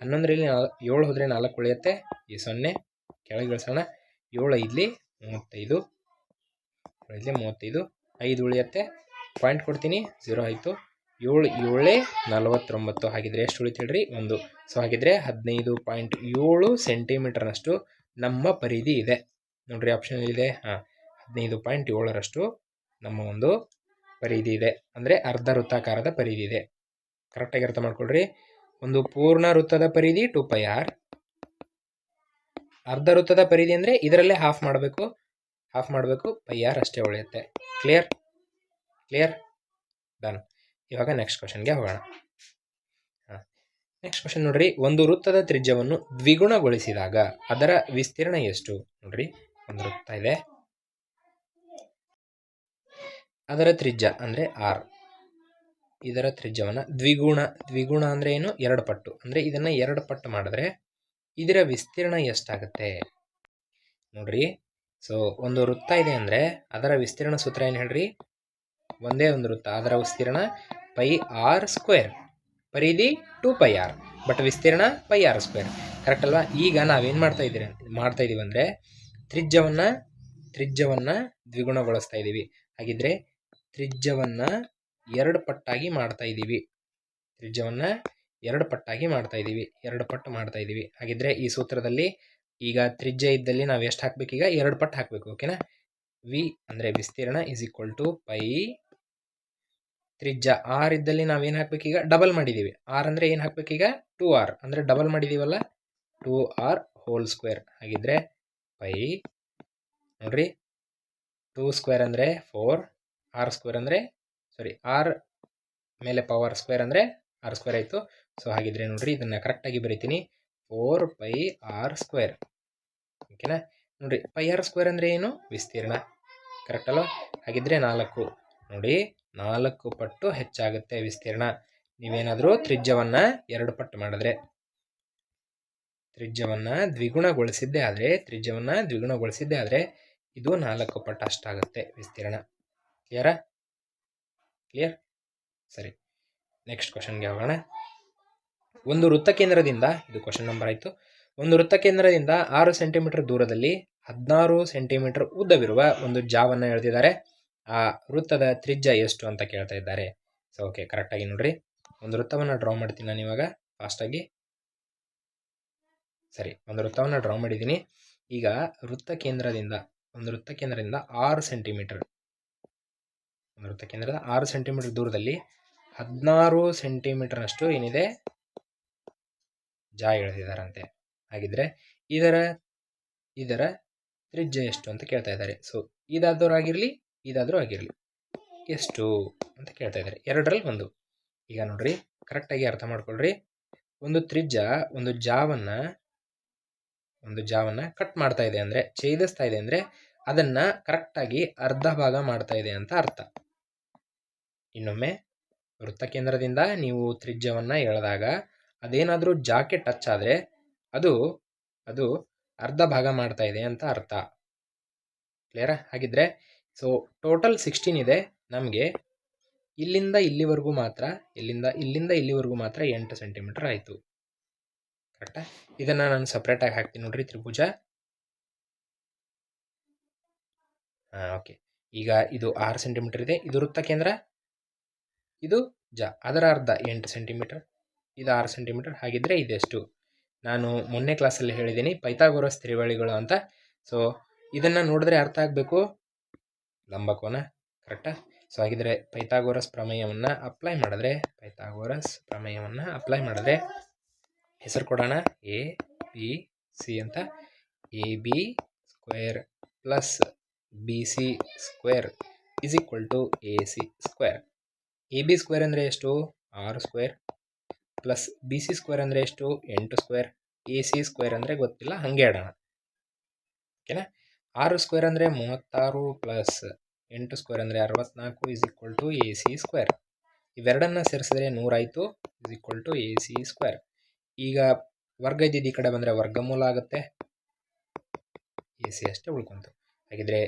ಹನ್ನೊಂದರಲ್ಲಿ ನಾಲ್ ಏಳು ಹೋದರೆ ನಾಲ್ಕು ಉಳಿಯುತ್ತೆ. ಈ ಸೊನ್ನೆ ಕೆಳಗೆ ಇಳಿಸೋಣ. ಏಳು ಐದಲಿ ಮೂವತ್ತೈದು ಐದಲಿ ಮೂವತ್ತೈದು, ಐದು ಉಳಿಯುತ್ತೆ. ಪಾಯಿಂಟ್ ಕೊಡ್ತೀನಿ ಝೀರೋ ಆಯಿತು. ಏಳು, ಏಳೇ ನಲವತ್ತೊಂಬತ್ತು ಹಾಗಿದ್ರೆ ಎಷ್ಟು ಉಳಿತು ಹೇಳ್ರಿ? ಒಂದು. ಸೊ ಹಾಗಿದ್ರೆ ಹದಿನೈದು ಪಾಯಿಂಟ್ ಏಳು ಸೆಂಟಿಮೀಟರ್ನಷ್ಟು ನಮ್ಮ ಪರಿಧಿ ಇದೆ. ನೋಡ್ರಿ ಆಪ್ಷನ್ ಇದೆ ಹಾಂ, ಹದಿನೈದು ಪಾಯಿಂಟ್ ಏಳರಷ್ಟು ನಮ್ಮ ಒಂದು ಪರಿಧಿ ಇದೆ. ಅಂದರೆ ಅರ್ಧ ವೃತ್ತಾಕಾರದ ಪರಿಧಿ ಇದೆ. ಕರೆಕ್ಟಾಗಿ ಅರ್ಥ ಮಾಡ್ಕೊಳ್ರಿ. ಒಂದು ಪೂರ್ಣ ವೃತ್ತದ ಪರಿಧಿ ಟು ಪೈ ಆರ್ ಅರ್ಧ ವೃತ್ತದ ಪರಿಧಿ ಅಂದರೆ ಇದರಲ್ಲೇ ಹಾಫ್ ಮಾಡಬೇಕು. ಹಾಫ್ ಮಾಡಬೇಕು ಪೈ ಆರ್ ಅಷ್ಟೇ ಉಳಿಯುತ್ತೆ. ಕ್ಲಿಯರ್ ಕ್ಲಿಯರ್ ಡನ್ ಇವಾಗ ನೆಕ್ಸ್ಟ್ ಕ್ವಶನ್ಗೆ ಹೋಗೋಣ. ನೆಕ್ಸ್ಟ್ ಕ್ವಶನ್ ನೋಡ್ರಿ. ಒಂದು ವೃತ್ತದ ತ್ರಿಜ್ಯವನ್ನು ದ್ವಿಗುಣಗೊಳಿಸಿದಾಗ ಅದರ ವಿಸ್ತೀರ್ಣ ಎಷ್ಟು? ನೋಡ್ರಿ. ಒಂದು ವೃತ್ತ ಇದೆ. ಅದರ ತ್ರಿಜ್ಯ ಅಂದರೆ ಆರ್. ಇದರ ತ್ರಿಜ್ಯವನ್ನು ದ್ವಿಗುಣ ದ್ವಿಗುಣ ಅಂದರೆ ಏನು? ಎರಡು ಪಟ್ಟು. ಅಂದರೆ ಇದನ್ನು ಎರಡು ಪಟ್ಟು ಮಾಡಿದ್ರೆ ಇದರ ವಿಸ್ತೀರ್ಣ ಎಷ್ಟಾಗುತ್ತೆ? ನೋಡ್ರಿ. ಸೊ ಒಂದು ವೃತ್ತ ಇದೆ ಅಂದರೆ ಅದರ ವಿಸ್ತೀರ್ಣ ಸೂತ್ರ ಏನು ಹೇಳ್ರಿ? ಒಂದೇ ಒಂದು ವೃತ್ತ. ಅದರ ವಿಸ್ತೀರ್ಣ ಪೈ ಆರ್ ಸ್ಕ್ವೇರ್. ಪರಿಧಿ ಟು ಪೈ ಆರ್. ಬಟ್ ವಿಸ್ತೀರ್ಣ ಪೈ ಆರ್ ಸ್ಕ್ವೇರ್. ಕರೆಕ್ಟ್ ಅಲ್ವಾ? ಈಗ ನಾವೇನು ಮಾಡ್ತಾ ಇದ್ದೀರಿ ಮಾಡ್ತಾ ಇದ್ದೀವಿ ಅಂದರೆ ತ್ರಿಜ್ಯವನ್ನು ತ್ರಿಜ್ಯವನ್ನು ದ್ವಿಗುಣಗೊಳಿಸ್ತಾ ಇದ್ದೀವಿ ಹಾಗಿದ್ರೆ ತ್ರಿಜ್ಯವನ್ನು ಎರಡು ಪಟ್ಟಾಗಿ ಮಾಡ್ತಾ ಇದ್ದೀವಿ. ತ್ರಿಜ್ಯವನ್ನು ಎರಡು ಪಟ್ಟಾಗಿ ಮಾಡ್ತಾ ಇದ್ದೀವಿ. ಎರಡು ಪಟ್ಟು ಮಾಡ್ತಾ ಇದ್ದೀವಿ. ಹಾಗಿದ್ರೆ ಈ ಸೂತ್ರದಲ್ಲಿ ಈಗ ತ್ರಿಜ್ಯ ಇದ್ದಲ್ಲಿ ನಾವು ಎಷ್ಟು ಈಗ ಎರಡು ಪಟ್ಟು ಹಾಕಬೇಕು ಓಕೆನಾ ವಿ ಅಂದರೆ ವಿಸ್ತೀರ್ಣ ಇಸ್ ಈಕ್ವಲ್ ಟು ಪೈ ತ್ರಿಜ್ಯ. ಆರ್ ಇದ್ದಲ್ಲಿ ನಾವೇನು ಹಾಕ್ಬೇಕೀಗ ಡಬಲ್ ಮಾಡಿದ್ದೀವಿ. ಆರ್ ಅಂದರೆ ಏನು ಹಾಕ್ಬೇಕೀಗ ಟು ಆರ್ ಅಂದರೆ ಡಬಲ್ ಮಾಡಿದ್ದೀವಲ್ಲ ಟೂ ಆರ್ ಹೋಲ್ ಸ್ಕ್ವೇರ್ ಹಾಗಿದ್ರೆ ಪೈ ನೋಡ್ರಿ ಟೂ ಸ್ಕ್ವೇರ್ ಅಂದರೆ ಫೋರ್ ಆರ್ ಸ್ಕ್ವೇರ್ ಅಂದರೆ ಸಾರಿ ಆರ್ ಮೇಲೆ ಪವರ್ ಸ್ಕ್ವೇರ್ ಅಂದರೆ ಆರ್ ಸ್ಕ್ವೇರ್ ಆಯಿತು. ಸೊ ಹಾಗಿದ್ರೆ ನೋಡ್ರಿ, ಇದನ್ನು ಕರೆಕ್ಟಾಗಿ ಬರಿತೀನಿ. ಫೋರ್ ಪೈ ಆರ್ ಸ್ಕ್ವೇರ್ ಓಕೆನಾ ನೋಡ್ರಿ ಪೈ ಆರ್ ಸ್ಕ್ವೇರ್ ಅಂದರೆ ಏನು? ವಿಸ್ತೀರ್ಣ. ಕರೆಕ್ಟ್ ಅಲ್ವಾ? ಹಾಗಿದ್ರೆ ನಾಲ್ಕು. ನೋಡಿ, ನಾಲ್ಕು ಪಟ್ಟು ಹೆಚ್ಚಾಗುತ್ತೆ ವಿಸ್ತೀರ್ಣ. ನೀವೇನಾದರೂ ತ್ರಿಜ್ಯವನ್ನು ಎರಡು ಪಟ್ಟು ಮಾಡಿದ್ರೆ, ತ್ರಿಜ್ಯವನ್ನು ದ್ವಿಗುಣಗೊಳಿಸಿದ್ದೇ ಆದರೆ, ತ್ರಿಜ್ಯವನ್ನು ದ್ವಿಗುಣಗೊಳಿಸಿದ್ದೇ ಆದರೆ, ಇದು ನಾಲ್ಕು ಪಟ್ಟು ಅಷ್ಟಾಗುತ್ತೆ ವಿಸ್ತೀರ್ಣ. ಕ್ಲಿಯರಾ ಕ್ಲಿಯರ್ ಸರಿ. ನೆಕ್ಸ್ಟ್ ಕ್ವಶನ್ಗೆ ಹೋಗೋಣ. ಒಂದು ವೃತ್ತ ಕೇಂದ್ರದಿಂದ, ಇದು ಕ್ವಶನ್ ನಂಬರ್ ಆಯಿತು. ಒಂದು ವೃತ್ತ ಕೇಂದ್ರದಿಂದ ಆರು ಸೆಂಟಿಮೀಟರ್ ದೂರದಲ್ಲಿ ಹದಿನಾರು ಸೆಂಟಿಮೀಟರ್ ಉದ್ದವಿರುವ ಒಂದು ಜಾವನ್ನು ಹೇಳ್ತಿದ್ದಾರೆ ಆ ವೃತ್ತದ ತ್ರಿಜ್ಯ ಎಷ್ಟು ಅಂತ ಕೇಳ್ತಾ ಇದ್ದಾರೆ. ಸೊ ಓಕೆ ಕರೆಕ್ಟಾಗಿ ನೋಡ್ರಿ. ಒಂದು ವೃತ್ತವನ್ನು ಡ್ರಾ ಮಾಡ್ತೀನಿ ನಾನು ಇವಾಗ ಫಾಸ್ಟಾಗಿ ಸರಿ, ಒಂದು ವೃತ್ತವನ್ನು ಡ್ರಾ ಮಾಡಿದ್ದೀನಿ. ಈಗ ವೃತ್ತ ಕೇಂದ್ರದಿಂದ, ಒಂದು ವೃತ್ತ ಕೇಂದ್ರದಿಂದ ಆರು ಸೆಂಟಿಮೀಟರ್ ವೃತ್ತ ಕೇಂದ್ರದ ಆರು ಸೆಂಟಿಮೀಟರ್ ದೂರದಲ್ಲಿ ಹದಿನಾರು ಸೆಂಟಿಮೀಟರ್ನಷ್ಟು ಏನಿದೆ? ಜಾ ಎಳೆದಿದ್ದಾರಂತೆ. ಹಾಗಿದ್ರೆ ಇದರ ಇದರ ತ್ರಿಜ್ಯ ಎಷ್ಟು ಅಂತ ಕೇಳ್ತಾ ಇದ್ದಾರೆ. ಸೊ ಇದಾದರೂ ಆಗಿರಲಿ ಇದಾದರೂ ಆಗಿರಲಿ. ಎಷ್ಟು ಅಂತ ಕೇಳ್ತಾ ಇದ್ದಾರೆ. ಎರಡರಲ್ಲಿ ಒಂದು. ಈಗ ನೋಡ್ರಿ ಕರೆಕ್ಟಾಗಿ ಅರ್ಥ ಮಾಡ್ಕೊಳ್ರಿ. ಒಂದು ತ್ರಿಜ್ಯ, ಒಂದು ಜಾವನ್ನು ಒಂದು ಜಾವನ್ನು ಕಟ್ ಮಾಡ್ತಾ ಇದೆ ಅಂದರೆ, ಛೇದಿಸ್ತಾ ಇದೆ ಅಂದರೆ, ಅದನ್ನು ಕರೆಕ್ಟಾಗಿ ಅರ್ಧ ಭಾಗ ಮಾಡ್ತಾ ಇದೆ ಅಂತ ಅರ್ಥ. ಇನ್ನೊಮ್ಮೆ ವೃತ್ತ ಕೇಂದ್ರದಿಂದ ನೀವು ತ್ರಿಜ್ಯವನ್ನು ಎಳೆದಾಗ ಅದೇನಾದರೂ ಜಾಕೆ ಟಚ್ ಆದರೆ ಅದು ಅದು ಅರ್ಧ ಭಾಗ ಮಾಡ್ತಾ ಇದೆ ಅಂತ ಅರ್ಥ. ಕ್ಲಿಯರಾ ಹಾಗಿದ್ರೆ ಸೊ ಟೋಟಲ್ ಸಿಕ್ಸ್ಟೀನ್ ಇದೆ. ನಮಗೆ ಇಲ್ಲಿಂದ ಇಲ್ಲಿವರೆಗೂ ಮಾತ್ರ, ಇಲ್ಲಿಂದ ಇಲ್ಲಿಂದ ಇಲ್ಲಿವರೆಗೂ ಮಾತ್ರ ಎಂಟು ಸೆಂಟಿಮೀಟರ್ ಆಯಿತು. ಕರೆಕ್ಟಾ ಇದನ್ನು ನಾನು ಸಪ್ರೇಟಾಗಿ ಹಾಕ್ತೀನಿ ನೋಡ್ರಿ ತ್ರಿಭುಜ. ಹಾಂ ಓಕೆ ಈಗ ಇದು ಆರು ಸೆಂಟಿಮೀಟರ್ ಇದೆ. ಇದು ವೃತ್ತ ಕೇಂದ್ರ ಇದು ಜ. ಅದರ ಅರ್ಧ ಎಂಟು ಸೆಂಟಿಮೀಟರ್. ಇದು ಆರು ಸೆಂಟಿಮೀಟರ್. ಹಾಗಿದ್ರೆ ಇದೆಷ್ಟು? ನಾನು ಮೊನ್ನೆ ಕ್ಲಾಸಲ್ಲಿ ಹೇಳಿದ್ದೀನಿ ಪೈಥಾಗೋರಸ್ ತ್ರಿವಳಿಗಳು ಅಂತ. ಸೊ ಇದನ್ನು ನೋಡಿದ್ರೆ ಅರ್ಥ ಆಗಬೇಕು? ಲಂಬಕೋನ? ಕರೆಕ್ಟಾ? ಸೊ ಹಾಗಿದ್ರೆ ಪೈಥಾಗೋರಸ್ ಪ್ರಮೇಯವನ್ನು ಅಪ್ಲೈ ಮಾಡಿದ್ರೆ, ಪೈಥಾಗೋರಸ್ ಪ್ರಮೇಯವನ್ನು ಅಪ್ಲೈ ಮಾಡಿದ್ರೆ ಹೆಸರು ಕೊಡೋಣ. ಎ ಬಿ ಸಿ ಅಂತ. A B square plus B C square is equal to A C square A B square ಅಂದರೆ ಎಷ್ಟು? ಆರು square plus B C square ಅಂದರೆ ಎಷ್ಟು? ಎಂಟು ಸ್ಕ್ವೇರ್ ಎ ಸಿ ಸ್ಕ್ವೇರ್ ಅಂದರೆ ಗೊತ್ತಿಲ್ಲ, ಹಾಗೆ ಆಡೋಣ. ಓಕೆನಾ? ಆರು ಸ್ಕ್ವೇರ್ ಅಂದರೆ ಮೂವತ್ತಾರು ಪ್ಲಸ್ ಎಂಟು ಸ್ಕ್ವೇರ್ ಅಂದರೆ ಅರವತ್ನಾಲ್ಕು is equal to A C square ಇವೆರಡನ್ನು ಸೇರಿಸಿದ್ರೆ ನೂರಾಯಿತು is equal to A C square ಈಗ ವರ್ಗ ಇದ್ದಿದ್ದು ಈ ಕಡೆ ಬಂದರೆ ವರ್ಗಮೂಲ ಆಗುತ್ತೆ. ಎ ಸಿ ಅಷ್ಟೇ ಉಳ್ಕೊಂತು. ಹಾಗಿದ್ರೆ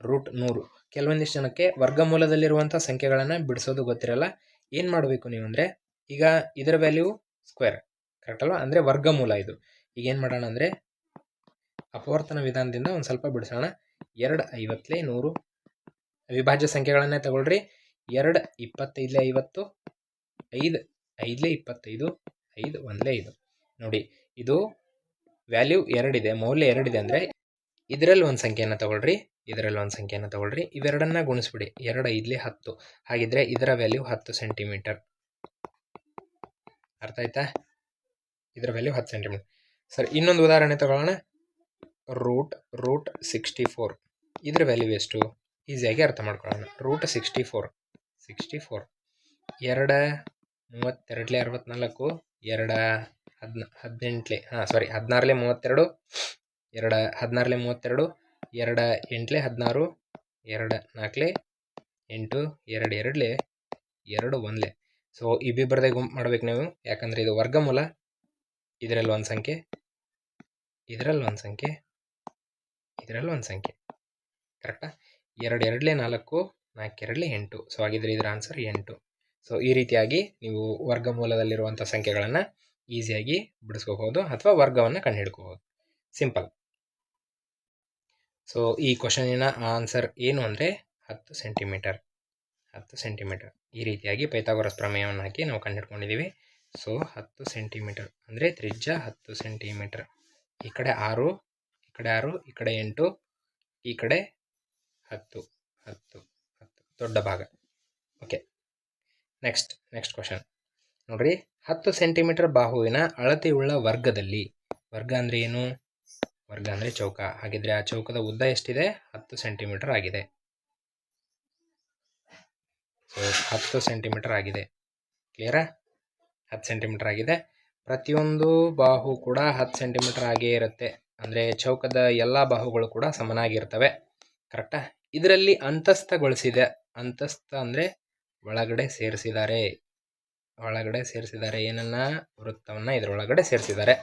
ರೂಟ್ ನೂರು. ಕೆಲವೊಂದಿಷ್ಟು ಜನಕ್ಕೆ ವರ್ಗಮೂಲದಲ್ಲಿರುವಂಥ ಸಂಖ್ಯೆಗಳನ್ನು ಬಿಡಿಸೋದು ಗೊತ್ತಿರಲ್ಲ. ಏನು ಮಾಡಬೇಕು ನೀವು ಅಂದರೆ, ಈಗ ಇದರ ವ್ಯಾಲ್ಯೂ ಸ್ಕ್ವೇರ್ ಕರೆಕ್ಟ್ ಅಲ್ವಾ? ಅಂದರೆ ವರ್ಗಮೂಲ ಇದು. ಈಗ ಏನು ಮಾಡೋಣ ಅಂದರೆ, ಅಪವರ್ತನ ವಿಧಾನದಿಂದ ಒಂದು ಸ್ವಲ್ಪ ಬಿಡಿಸೋಣ. ಎರಡು ಐವತ್ತಲೇ ನೂರು ಅವಿಭಾಜ್ಯ ಸಂಖ್ಯೆಗಳನ್ನೇ ತಗೊಳ್ರಿ. ಎರಡು ಇಪ್ಪತ್ತೈದಲೇ ಐವತ್ತು, ಐದು ಐದಲೇ ಇಪ್ಪತ್ತೈದು, ಐದು ಒಂದಲೇ ಐದು. ನೋಡಿ, ಇದು ವ್ಯಾಲ್ಯೂ ಎರಡಿದೆ, ಮೌಲ್ಯ ಎರಡಿದೆ ಅಂದರೆ ಇದರಲ್ಲಿ ಒಂದು ಸಂಖ್ಯೆಯನ್ನು ತಗೊಳ್ರಿ, ಇದರಲ್ಲಿ ಒಂದು ಸಂಖ್ಯೆಯನ್ನು ತಗೊಳ್ರಿ. ಇವೆರಡನ್ನ ಗುಣಿಸ್ಬಿಡಿ. ಎರಡು ಐದಲೇ ಹತ್ತು. ಹಾಗಿದ್ರೆ ಇದರ ವ್ಯಾಲ್ಯೂ ಹತ್ತು ಸೆಂಟಿಮೀಟರ್ ಅರ್ಥ ಆಯ್ತಾ? ಇದರ ವ್ಯಾಲ್ಯೂ ಹತ್ತು ಸೆಂಟಿಮೀಟರ್ ಸರ್, ಇನ್ನೊಂದು ಉದಾಹರಣೆ ತಗೊಳ್ಳೋಣ. ರೂಟ್ ರೂಟ್ ಸಿಕ್ಸ್ಟಿ ಫೋರ್ ಇದ್ರ ವ್ಯಾಲ್ಯೂ ಎಷ್ಟು? ಈಸಿಯಾಗಿ ಅರ್ಥ ಮಾಡ್ಕೊಳ್ಳೋಣ. Root sixty four sixty four ಎರಡ ಮೂವತ್ತೆರಡಲೇ ಅರವತ್ನಾಲ್ಕು. ಎರಡ ಹದಿನ, ಹದಿನೆಂಟ್ಲೆ, ಹಾಂ ಸಾರಿ ಹದಿನಾರಲೆ ಮೂವತ್ತೆರಡು. ಎರಡು ಹದಿನಾರಲೆ ಮೂವತ್ತೆರಡು, ಎರಡು ಎಂಟ್ಲೆ ಹದಿನಾರು, ಎರಡು ನಾಲ್ಕಲೆ ಎಂಟು, ಎರಡು ಎರಡಲೆ ಎರಡು ಒಂದಲೆ. ಸೊ ಇಬ್ಬಿಬ್ಬರದೇ ಗುಂಪು ಮಾಡ್ಬೇಕು ನೀವು. ಯಾಕಂದರೆ ಇದು ವರ್ಗಮೂಲ. ಇದರಲ್ಲಿ ಒಂದು ಸಂಖ್ಯೆ, ಇದರಲ್ಲಿ ಒಂದು ಸಂಖ್ಯೆ, ಇದರಲ್ಲಿ ಒಂದು ಸಂಖ್ಯೆ. ಕರೆಕ್ಟಾ ಎರಡು ಎರಡಲೆ ನಾಲ್ಕು ನಾಲ್ಕು ಎರಡಲೆ ಎಂಟು. ಸೊ ಹಾಗಿದ್ರೆ ಇದರ ಆನ್ಸರ್ ಎಂಟು. ಸೊ ಈ ರೀತಿಯಾಗಿ ನೀವು ವರ್ಗಮೂಲದಲ್ಲಿರುವಂಥ ಸಂಖ್ಯೆಗಳನ್ನು ಈಸಿಯಾಗಿ ಬಿಡಿಸ್ಕೋಬಹುದು ಅಥವಾ ವರ್ಗವನ್ನು ಕಂಡುಹಿಡ್ಕೋಬಹುದು. ಸಿಂಪಲ್ ಸೊ ಈ ಕ್ವಶನಿನ ಆನ್ಸರ್ ಏನು ಅಂದರೆ ಹತ್ತು ಸೆಂಟಿಮೀಟರ್ ಹತ್ತು ಸೆಂಟಿಮೀಟರ್ ಈ ರೀತಿಯಾಗಿ ಪೈಥಾಗೋರಸ್ ಪ್ರಮೇಯವನ್ನು ಹಾಕಿ ನಾವು ಕಂಡುಹಿಡ್ಕೊಂಡಿದ್ದೀವಿ. ಸೊ ಹತ್ತು ಸೆಂಟಿಮೀಟರ್ ಅಂದರೆ ತ್ರಿಜ್ಯ ಹತ್ತು ಸೆಂಟಿಮೀಟರ್ ಈ ಕಡೆ ಆರು, ಈ ಕಡೆ ಆರು, ಈ ಕಡೆ ಎಂಟು, ಈ ಕಡೆ ಹತ್ತು ಹತ್ತು ಹತ್ತು. ದೊಡ್ಡ ಭಾಗ. ಓಕೆ ನೆಕ್ಸ್ಟ್ ನೆಕ್ಸ್ಟ್ ಕ್ವಶನ್ ನೋಡ್ರಿ, ಹತ್ತು ಸೆಂಟಿಮೀಟರ್ ಬಾಹುವಿನ ಅಳತೆಯುಳ್ಳ ವರ್ಗದಲ್ಲಿ, ವರ್ಗ ಅಂದರೆ ಏನು? ವರ್ಗ ಅಂದರೆ ಚೌಕ. ಹಾಗಿದ್ರೆ ಆ ಚೌಕದ ಉದ್ದ ಎಷ್ಟಿದೆ? ಹತ್ತು ಸೆಂಟಿಮೀಟರ್ ಆಗಿದೆ. ಸೊ ಹತ್ತು ಸೆಂಟಿಮೀಟರ್ ಆಗಿದೆ. ಕ್ಲಿಯರಾ ಹತ್ತು ಸೆಂಟಿಮೀಟರ್ ಆಗಿದೆ. ಪ್ರತಿಯೊಂದು ಬಾಹು ಕೂಡ ಹತ್ತು ಸೆಂಟಿಮೀಟರ್ ಆಗೇ ಇರುತ್ತೆ. ಅಂದರೆ ಚೌಕದ ಎಲ್ಲ ಬಾಹುಗಳು ಕೂಡ ಸಮನಾಗಿರ್ತವೆ. ಕರೆಕ್ಟಾ ಇದರಲ್ಲಿ ಅಂತಸ್ಥಗೊಳಿಸಿದೆ. ಅಂತಸ್ಥ ಅಂದರೆ ಒಳಗಡೆ ಸೇರಿಸಿದ್ದಾರೆ. ಒಳಗಡೆ ಸೇರಿಸಿದ್ದಾರೆ. ಏನನ್ನ? ವೃತ್ತವನ್ನು ಇದರೊಳಗಡೆ ಸೇರಿಸಿದ್ದಾರೆ.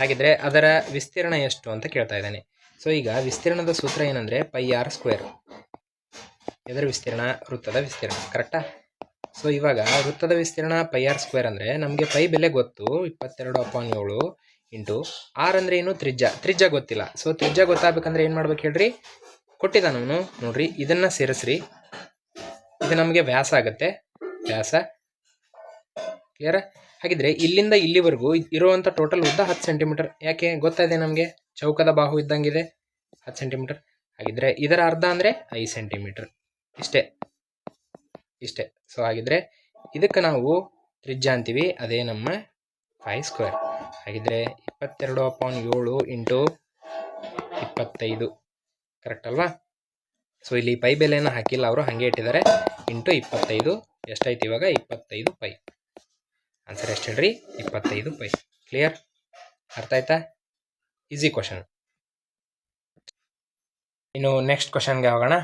ಹಾಗಿದ್ರೆ ಅದರ ವಿಸ್ತೀರ್ಣ ಎಷ್ಟು ಅಂತ ಕೇಳ್ತಾ ಇದ್ದಾನೆ. ಸೊ ಈಗ ವಿಸ್ತೀರ್ಣದ ಸೂತ್ರ ಏನಂದರೆ ಪೈ ಆರ್ ಸ್ಕ್ವೇರ್. ಇದರ ವಿಸ್ತೀರ್ಣ, ವೃತ್ತದ ವಿಸ್ತೀರ್ಣ ಕರೆಕ್ಟಾ ಸೊ ಇವಾಗ ವೃತ್ತದ ವಿಸ್ತೀರ್ಣ ಪೈ ಆರ್ ಸ್ಕ್ವೇರ್ ಅಂದರೆ ನಮಗೆ ಪೈ ಬೆಲೆ ಗೊತ್ತು, ಇಪ್ಪತ್ತೆರಡು ಅಪಾನ್ ಏಳು ಇಂಟು ಆರ್ ಅಂದರೆ ಏನು? ತ್ರಿಜ್ಯ. ತ್ರಿಜ್ಯ ಗೊತ್ತಿಲ್ಲ. ಸೊ ತ್ರಿಜ್ಯ ಗೊತ್ತಾಗಬೇಕಂದ್ರೆ ಏನು ಮಾಡ್ಬೇಕು ಹೇಳ್ರಿ? ಕೊಟ್ಟಿದ್ದಾನವನು ನೋಡ್ರಿ, ಇದನ್ನು ಸೇರಿಸ್ರಿ. ಇದು ನಮಗೆ ವ್ಯಾಸ ಆಗುತ್ತೆ. ವ್ಯಾಸ. ಕ್ಲಿಯರ್ ಹಾಗಿದ್ರೆ ಇಲ್ಲಿಂದ ಇಲ್ಲಿವರೆಗೂ ಇರುವಂಥ ಟೋಟಲ್ ಉದ್ದ ಹತ್ತು ಸೆಂಟಿಮೀಟರ್ ಯಾಕೆ? ಗೊತ್ತಾಯಿದೆ ನಮಗೆ? ಚೌಕದ ಬಾಹು ಇದ್ದಂಗಿದೆ. ಹತ್ತು ಸೆಂಟಿಮೀಟರ್ ಹಾಗಿದ್ರೆ ಇದರ ಅರ್ಧ ಅಂದರೆ ಐದು ಸೆಂಟಿಮೀಟರ್ ಇಷ್ಟೇ. ಇಷ್ಟೇ. ಸೊ ಹಾಗಿದ್ರೆ ಇದಕ್ಕೆ ನಾವು ತ್ರಿಜ್ಯ ಅಂತೀವಿ. ಅದೇ ನಮ್ಮ ಫೈ ಸ್ಕ್ವೇರ್ ಹಾಗಿದ್ರೆ ಇಪ್ಪತ್ತೆರಡು ಅಪಾನ್ ಏಳು ಇಂಟು ಇಪ್ಪತ್ತೈದು. ಕರೆಕ್ಟ್ ಅಲ್ವಾ? ಸೊ ಇಲ್ಲಿ ಪೈ ಬೆಲೆಯನ್ನು ಹಾಕಿಲ್ಲ. ಅವರು ಹಾಗೆ ಇಟ್ಟಿದ್ದಾರೆ. ಇಂಟು ಇಪ್ಪತ್ತೈದು. ಎಷ್ಟಾಯ್ತು ಇವಾಗ? ಇಪ್ಪತ್ತೈದು ಪೈ. ಆನ್ಸರ್ ಎಷ್ಟು ಹೇಳ್ರಿ? ಇಪ್ಪತ್ತೈದು ಪೈ. ಕ್ಲಿಯರ್ ಅರ್ಥ ಆಯ್ತಾ? ಈಸಿ ಕ್ವಶನ್ ಇನ್ನು ನೆಕ್ಸ್ಟ್ ಕ್ವಶನ್ಗೆ ಹೋಗೋಣ.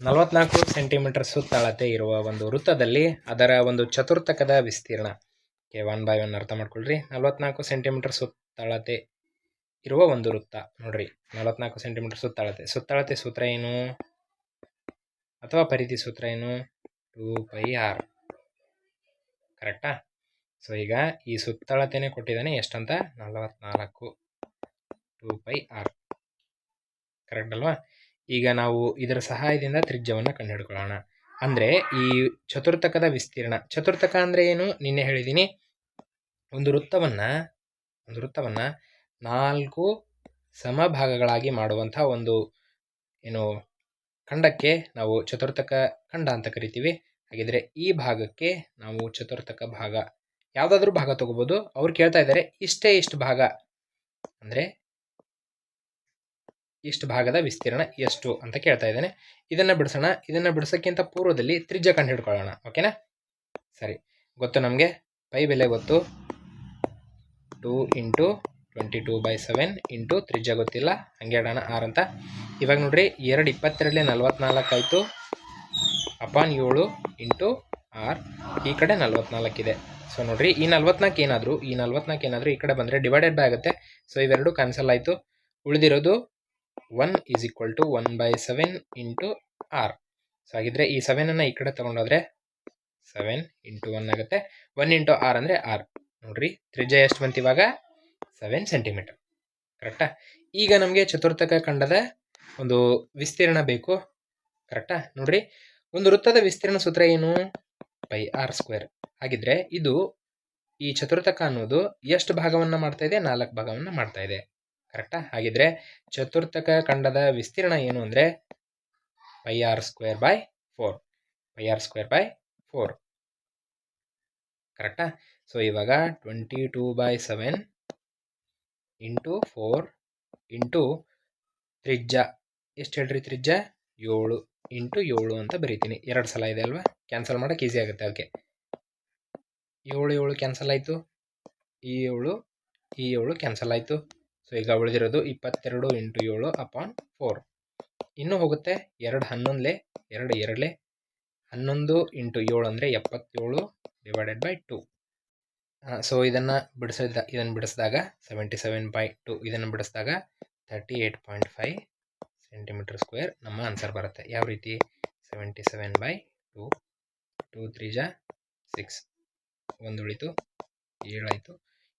ನಲವತ್ನಾಲ್ಕು ಸೆಂಟಿಮೀಟರ್ ಸುತ್ತಳತೆ ಇರುವ ಒಂದು ವೃತ್ತದಲ್ಲಿ ಅದರ ಒಂದು ಚತುರ್ಥಕದ ವಿಸ್ತೀರ್ಣ. ಓಕೆ ಒನ್ ಬೈ ಒನ್ ಅರ್ಥ ಮಾಡ್ಕೊಳ್ರಿ. ನಲವತ್ನಾಲ್ಕು ಸೆಂಟಿಮೀಟರ್ ಸುತ್ತಳತೆ ಇರುವ ಒಂದು ವೃತ್ತ. ನೋಡ್ರಿ, ನಲವತ್ನಾಲ್ಕು ಸೆಂಟಿಮೀಟರ್ ಸುತ್ತಳತೆ. ಸುತ್ತಳತೆ ಸೂತ್ರ ಏನು? ಅಥವಾ ಪರಿಧಿ ಸೂತ್ರ ಏನು? Two pi R. ಕರೆಕ್ಟಾ ಸೊ ಈಗ ಈ ಸುತ್ತಳತೆನೇ ಕೊಟ್ಟಿದ್ದಾನೆ. ಎಷ್ಟಂತ? ನಲವತ್ನಾಲ್ಕು ಟು ಪೈ ಆರ್. ಕರೆಕ್ಟ್ ಅಲ್ವಾ? ಈಗ ನಾವು ಇದರ ಸಹಾಯದಿಂದ ತ್ರಿಜ್ಯವನ್ನು ಕಂಡುಹಿಡ್ಕೊಳ್ಳೋಣ. ಅಂದರೆ ಈ ಚತುರ್ಥಕದ ವಿಸ್ತೀರ್ಣ. ಚತುರ್ಥಕ ಅಂದರೆ ಏನು? ನಿನ್ನೆ ಹೇಳಿದ್ದೀನಿ. ಒಂದು ವೃತ್ತವನ್ನು ಒಂದು ವೃತ್ತವನ್ನು ನಾಲ್ಕು ಸಮಭಾಗಗಳಾಗಿ ಮಾಡುವಂಥ ಒಂದು ಏನು ಖಂಡಕ್ಕೆ ನಾವು ಚತುರ್ಥಕ ಖಂಡ ಅಂತ ಕರಿತೀವಿ. ಹಾಗಿದ್ರೆ ಈ ಭಾಗಕ್ಕೆ ನಾವು ಚತುರ್ಥಕ ಭಾಗ ಯಾವುದಾದ್ರೂ ಭಾಗ ತಗೋಬೋದು. ಅವ್ರು ಕೇಳ್ತಾ ಇದ್ದಾರೆ ಇಷ್ಟೇ ಇಷ್ಟು ಭಾಗ. ಅಂದರೆ ಇಷ್ಟು ಭಾಗದ ವಿಸ್ತೀರ್ಣ ಎಷ್ಟು ಅಂತ ಕೇಳ್ತಾ ಇದ್ದೇನೆ ಇದನ್ನು ಬಿಡಿಸೋಣ. ಇದನ್ನು ಬಿಡಿಸೋಕ್ಕಿಂತ ಪೂರ್ವದಲ್ಲಿ ತ್ರಿಜ್ಯ ಕಂಡು ಹಿಡ್ಕೊಳ್ಳೋಣ ಓಕೆನಾ? ಸರಿ. ಗೊತ್ತು ನಮಗೆ? ಪೈ ಬೆಲೆ ಗೊತ್ತು? Two into twenty two by seven into ತ್ರಿಜ್ಯ ಗೊತ್ತಿಲ್ಲ. ಹಂಗೆ ಇಡೋಣ ಆರ್ ಅಂತ. ಇವಾಗ ನೋಡ್ರಿ, ಎರಡು ಇಪ್ಪತ್ತೆರಡಲೇ ನಲ್ವತ್ನಾಲ್ಕು ಆಯಿತು. ಅಪಾನ್ ಏಳು ಇಂಟು ಆರ್. ಈ ಕಡೆ ನಲ್ವತ್ನಾಲ್ಕಿದೆ ಸೊ ನೋಡ್ರಿ, ಈ ನಲ್ವತ್ನಾಲ್ಕು ಏನಾದರೂ, ಈ ನಲ್ವತ್ನಾಲ್ಕು ಏನಾದರೂ ಈ ಕಡೆ ಬಂದರೆ ಡಿವೈಡೆಡ್ ಬೈ ಆಗುತ್ತೆ. ಸೊ ಇವೆರಡು ಕ್ಯಾನ್ಸಲ್ ಆಯಿತು. ಉಳಿದಿರೋದು one is equal to one by seven into R so ಹಾಗಿದ್ರೆ ಈ ಸೆವೆನನ್ನು ಈ ಕಡೆ ತೊಗೊಂಡೋದ್ರೆ ಸೆವೆನ್ ಇಂಟು ಒನ್ ಆಗುತ್ತೆ. ಒನ್ ಇಂಟು ಆರ್ ಅಂದರೆ ಆರ್ ನೋಡ್ರಿ, ತ್ರಿಜ್ಯ ಎಷ್ಟು ಬಂತು ಇವಾಗ? ಸೆವೆನ್ ಸೆಂಟಿಮೀಟರ್ ಕರೆಕ್ಟಾ ಈಗ ನಮಗೆ ಚತುರ್ಥಕ ಖಂಡದ ಒಂದು ವಿಸ್ತೀರ್ಣ ಬೇಕು. ಕರೆಕ್ಟಾ ನೋಡ್ರಿ, ಒಂದು ವೃತ್ತದ ವಿಸ್ತೀರ್ಣ ಸೂತ್ರ ಏನು? ಪೈ ಆರ್ ಸ್ಕ್ವೇರ್ ಹಾಗಿದ್ರೆ ಇದು ಈ ಚತುರ್ಥಕ ಅನ್ನೋದು ಎಷ್ಟು ಭಾಗವನ್ನು ಮಾಡ್ತಾ ಇದೆ? ನಾಲ್ಕು ಭಾಗವನ್ನು ಮಾಡ್ತಾ ಇದೆ. ಕರೆಕ್ಟಾ? ಹಾಗಿದ್ರೆ ಚತುರ್ಥಕ ಖಂಡದ ವಿಸ್ತೀರ್ಣ ಏನು ಅಂದ್ರೆ pi R square by four pi R square by four ಕರೆಕ್ಟಾ? ಸೊ ಇವಾಗ twenty two by seven into four into ತ್ರಿಜ್ಯ. ಎಷ್ಟು ಹೇಳ್ರಿ ತ್ರಿಜ್ಯ? ಏಳು ಇಂಟು ಏಳು ಅಂತ ಬರೀತೀನಿ. ಎರಡು ಸಲ ಇದೆ ಅಲ್ವಾ? ಕ್ಯಾನ್ಸಲ್ ಮಾಡೋಕೆ ಈಸಿ ಆಗುತ್ತೆ ಅದಕ್ಕೆ. ಏಳು ಏಳು ಕ್ಯಾನ್ಸಲ್ ಆಯಿತು. ಈ ಏಳು ಈ ಏಳು ಕ್ಯಾನ್ಸಲ್ ಆಯಿತು. ಸೊ ಈಗ ಉಳಿದಿರೋದು ಇಪ್ಪತ್ತೆರಡು ಇಂಟು ಏಳು ಅಪಾನ್ ಫೋರ್ ಇನ್ನೂ ಹೋಗುತ್ತೆ ಎರಡು ಹನ್ನೊಂದಲೇ, ಎರಡು ಎರಡಲೇ. ಹನ್ನೊಂದು ಇಂಟು ಏಳು ಅಂದರೆ ಎಪ್ಪತ್ತೇಳು ಡಿವೈಡೆಡ್ ಬೈ ಟು ಸೊ ಇದನ್ನು ಬಿಡಿಸಿದ, ಇದನ್ನು ಬಿಡಿಸಿದಾಗ ಸೆವೆಂಟಿ ಸೆವೆನ್ ಬೈ ಟು ಇದನ್ನು ಬಿಡಿಸಿದಾಗ thirty eight point five centimetre square ನಮ್ಮ ಆನ್ಸರ್ ಬರುತ್ತೆ. ಯಾವ ರೀತಿ? Seventy seven by two two three ಜಾ ಸಿಕ್ಸ್ ಒಂದು ಉಳಿತು ಏಳಾಯಿತು.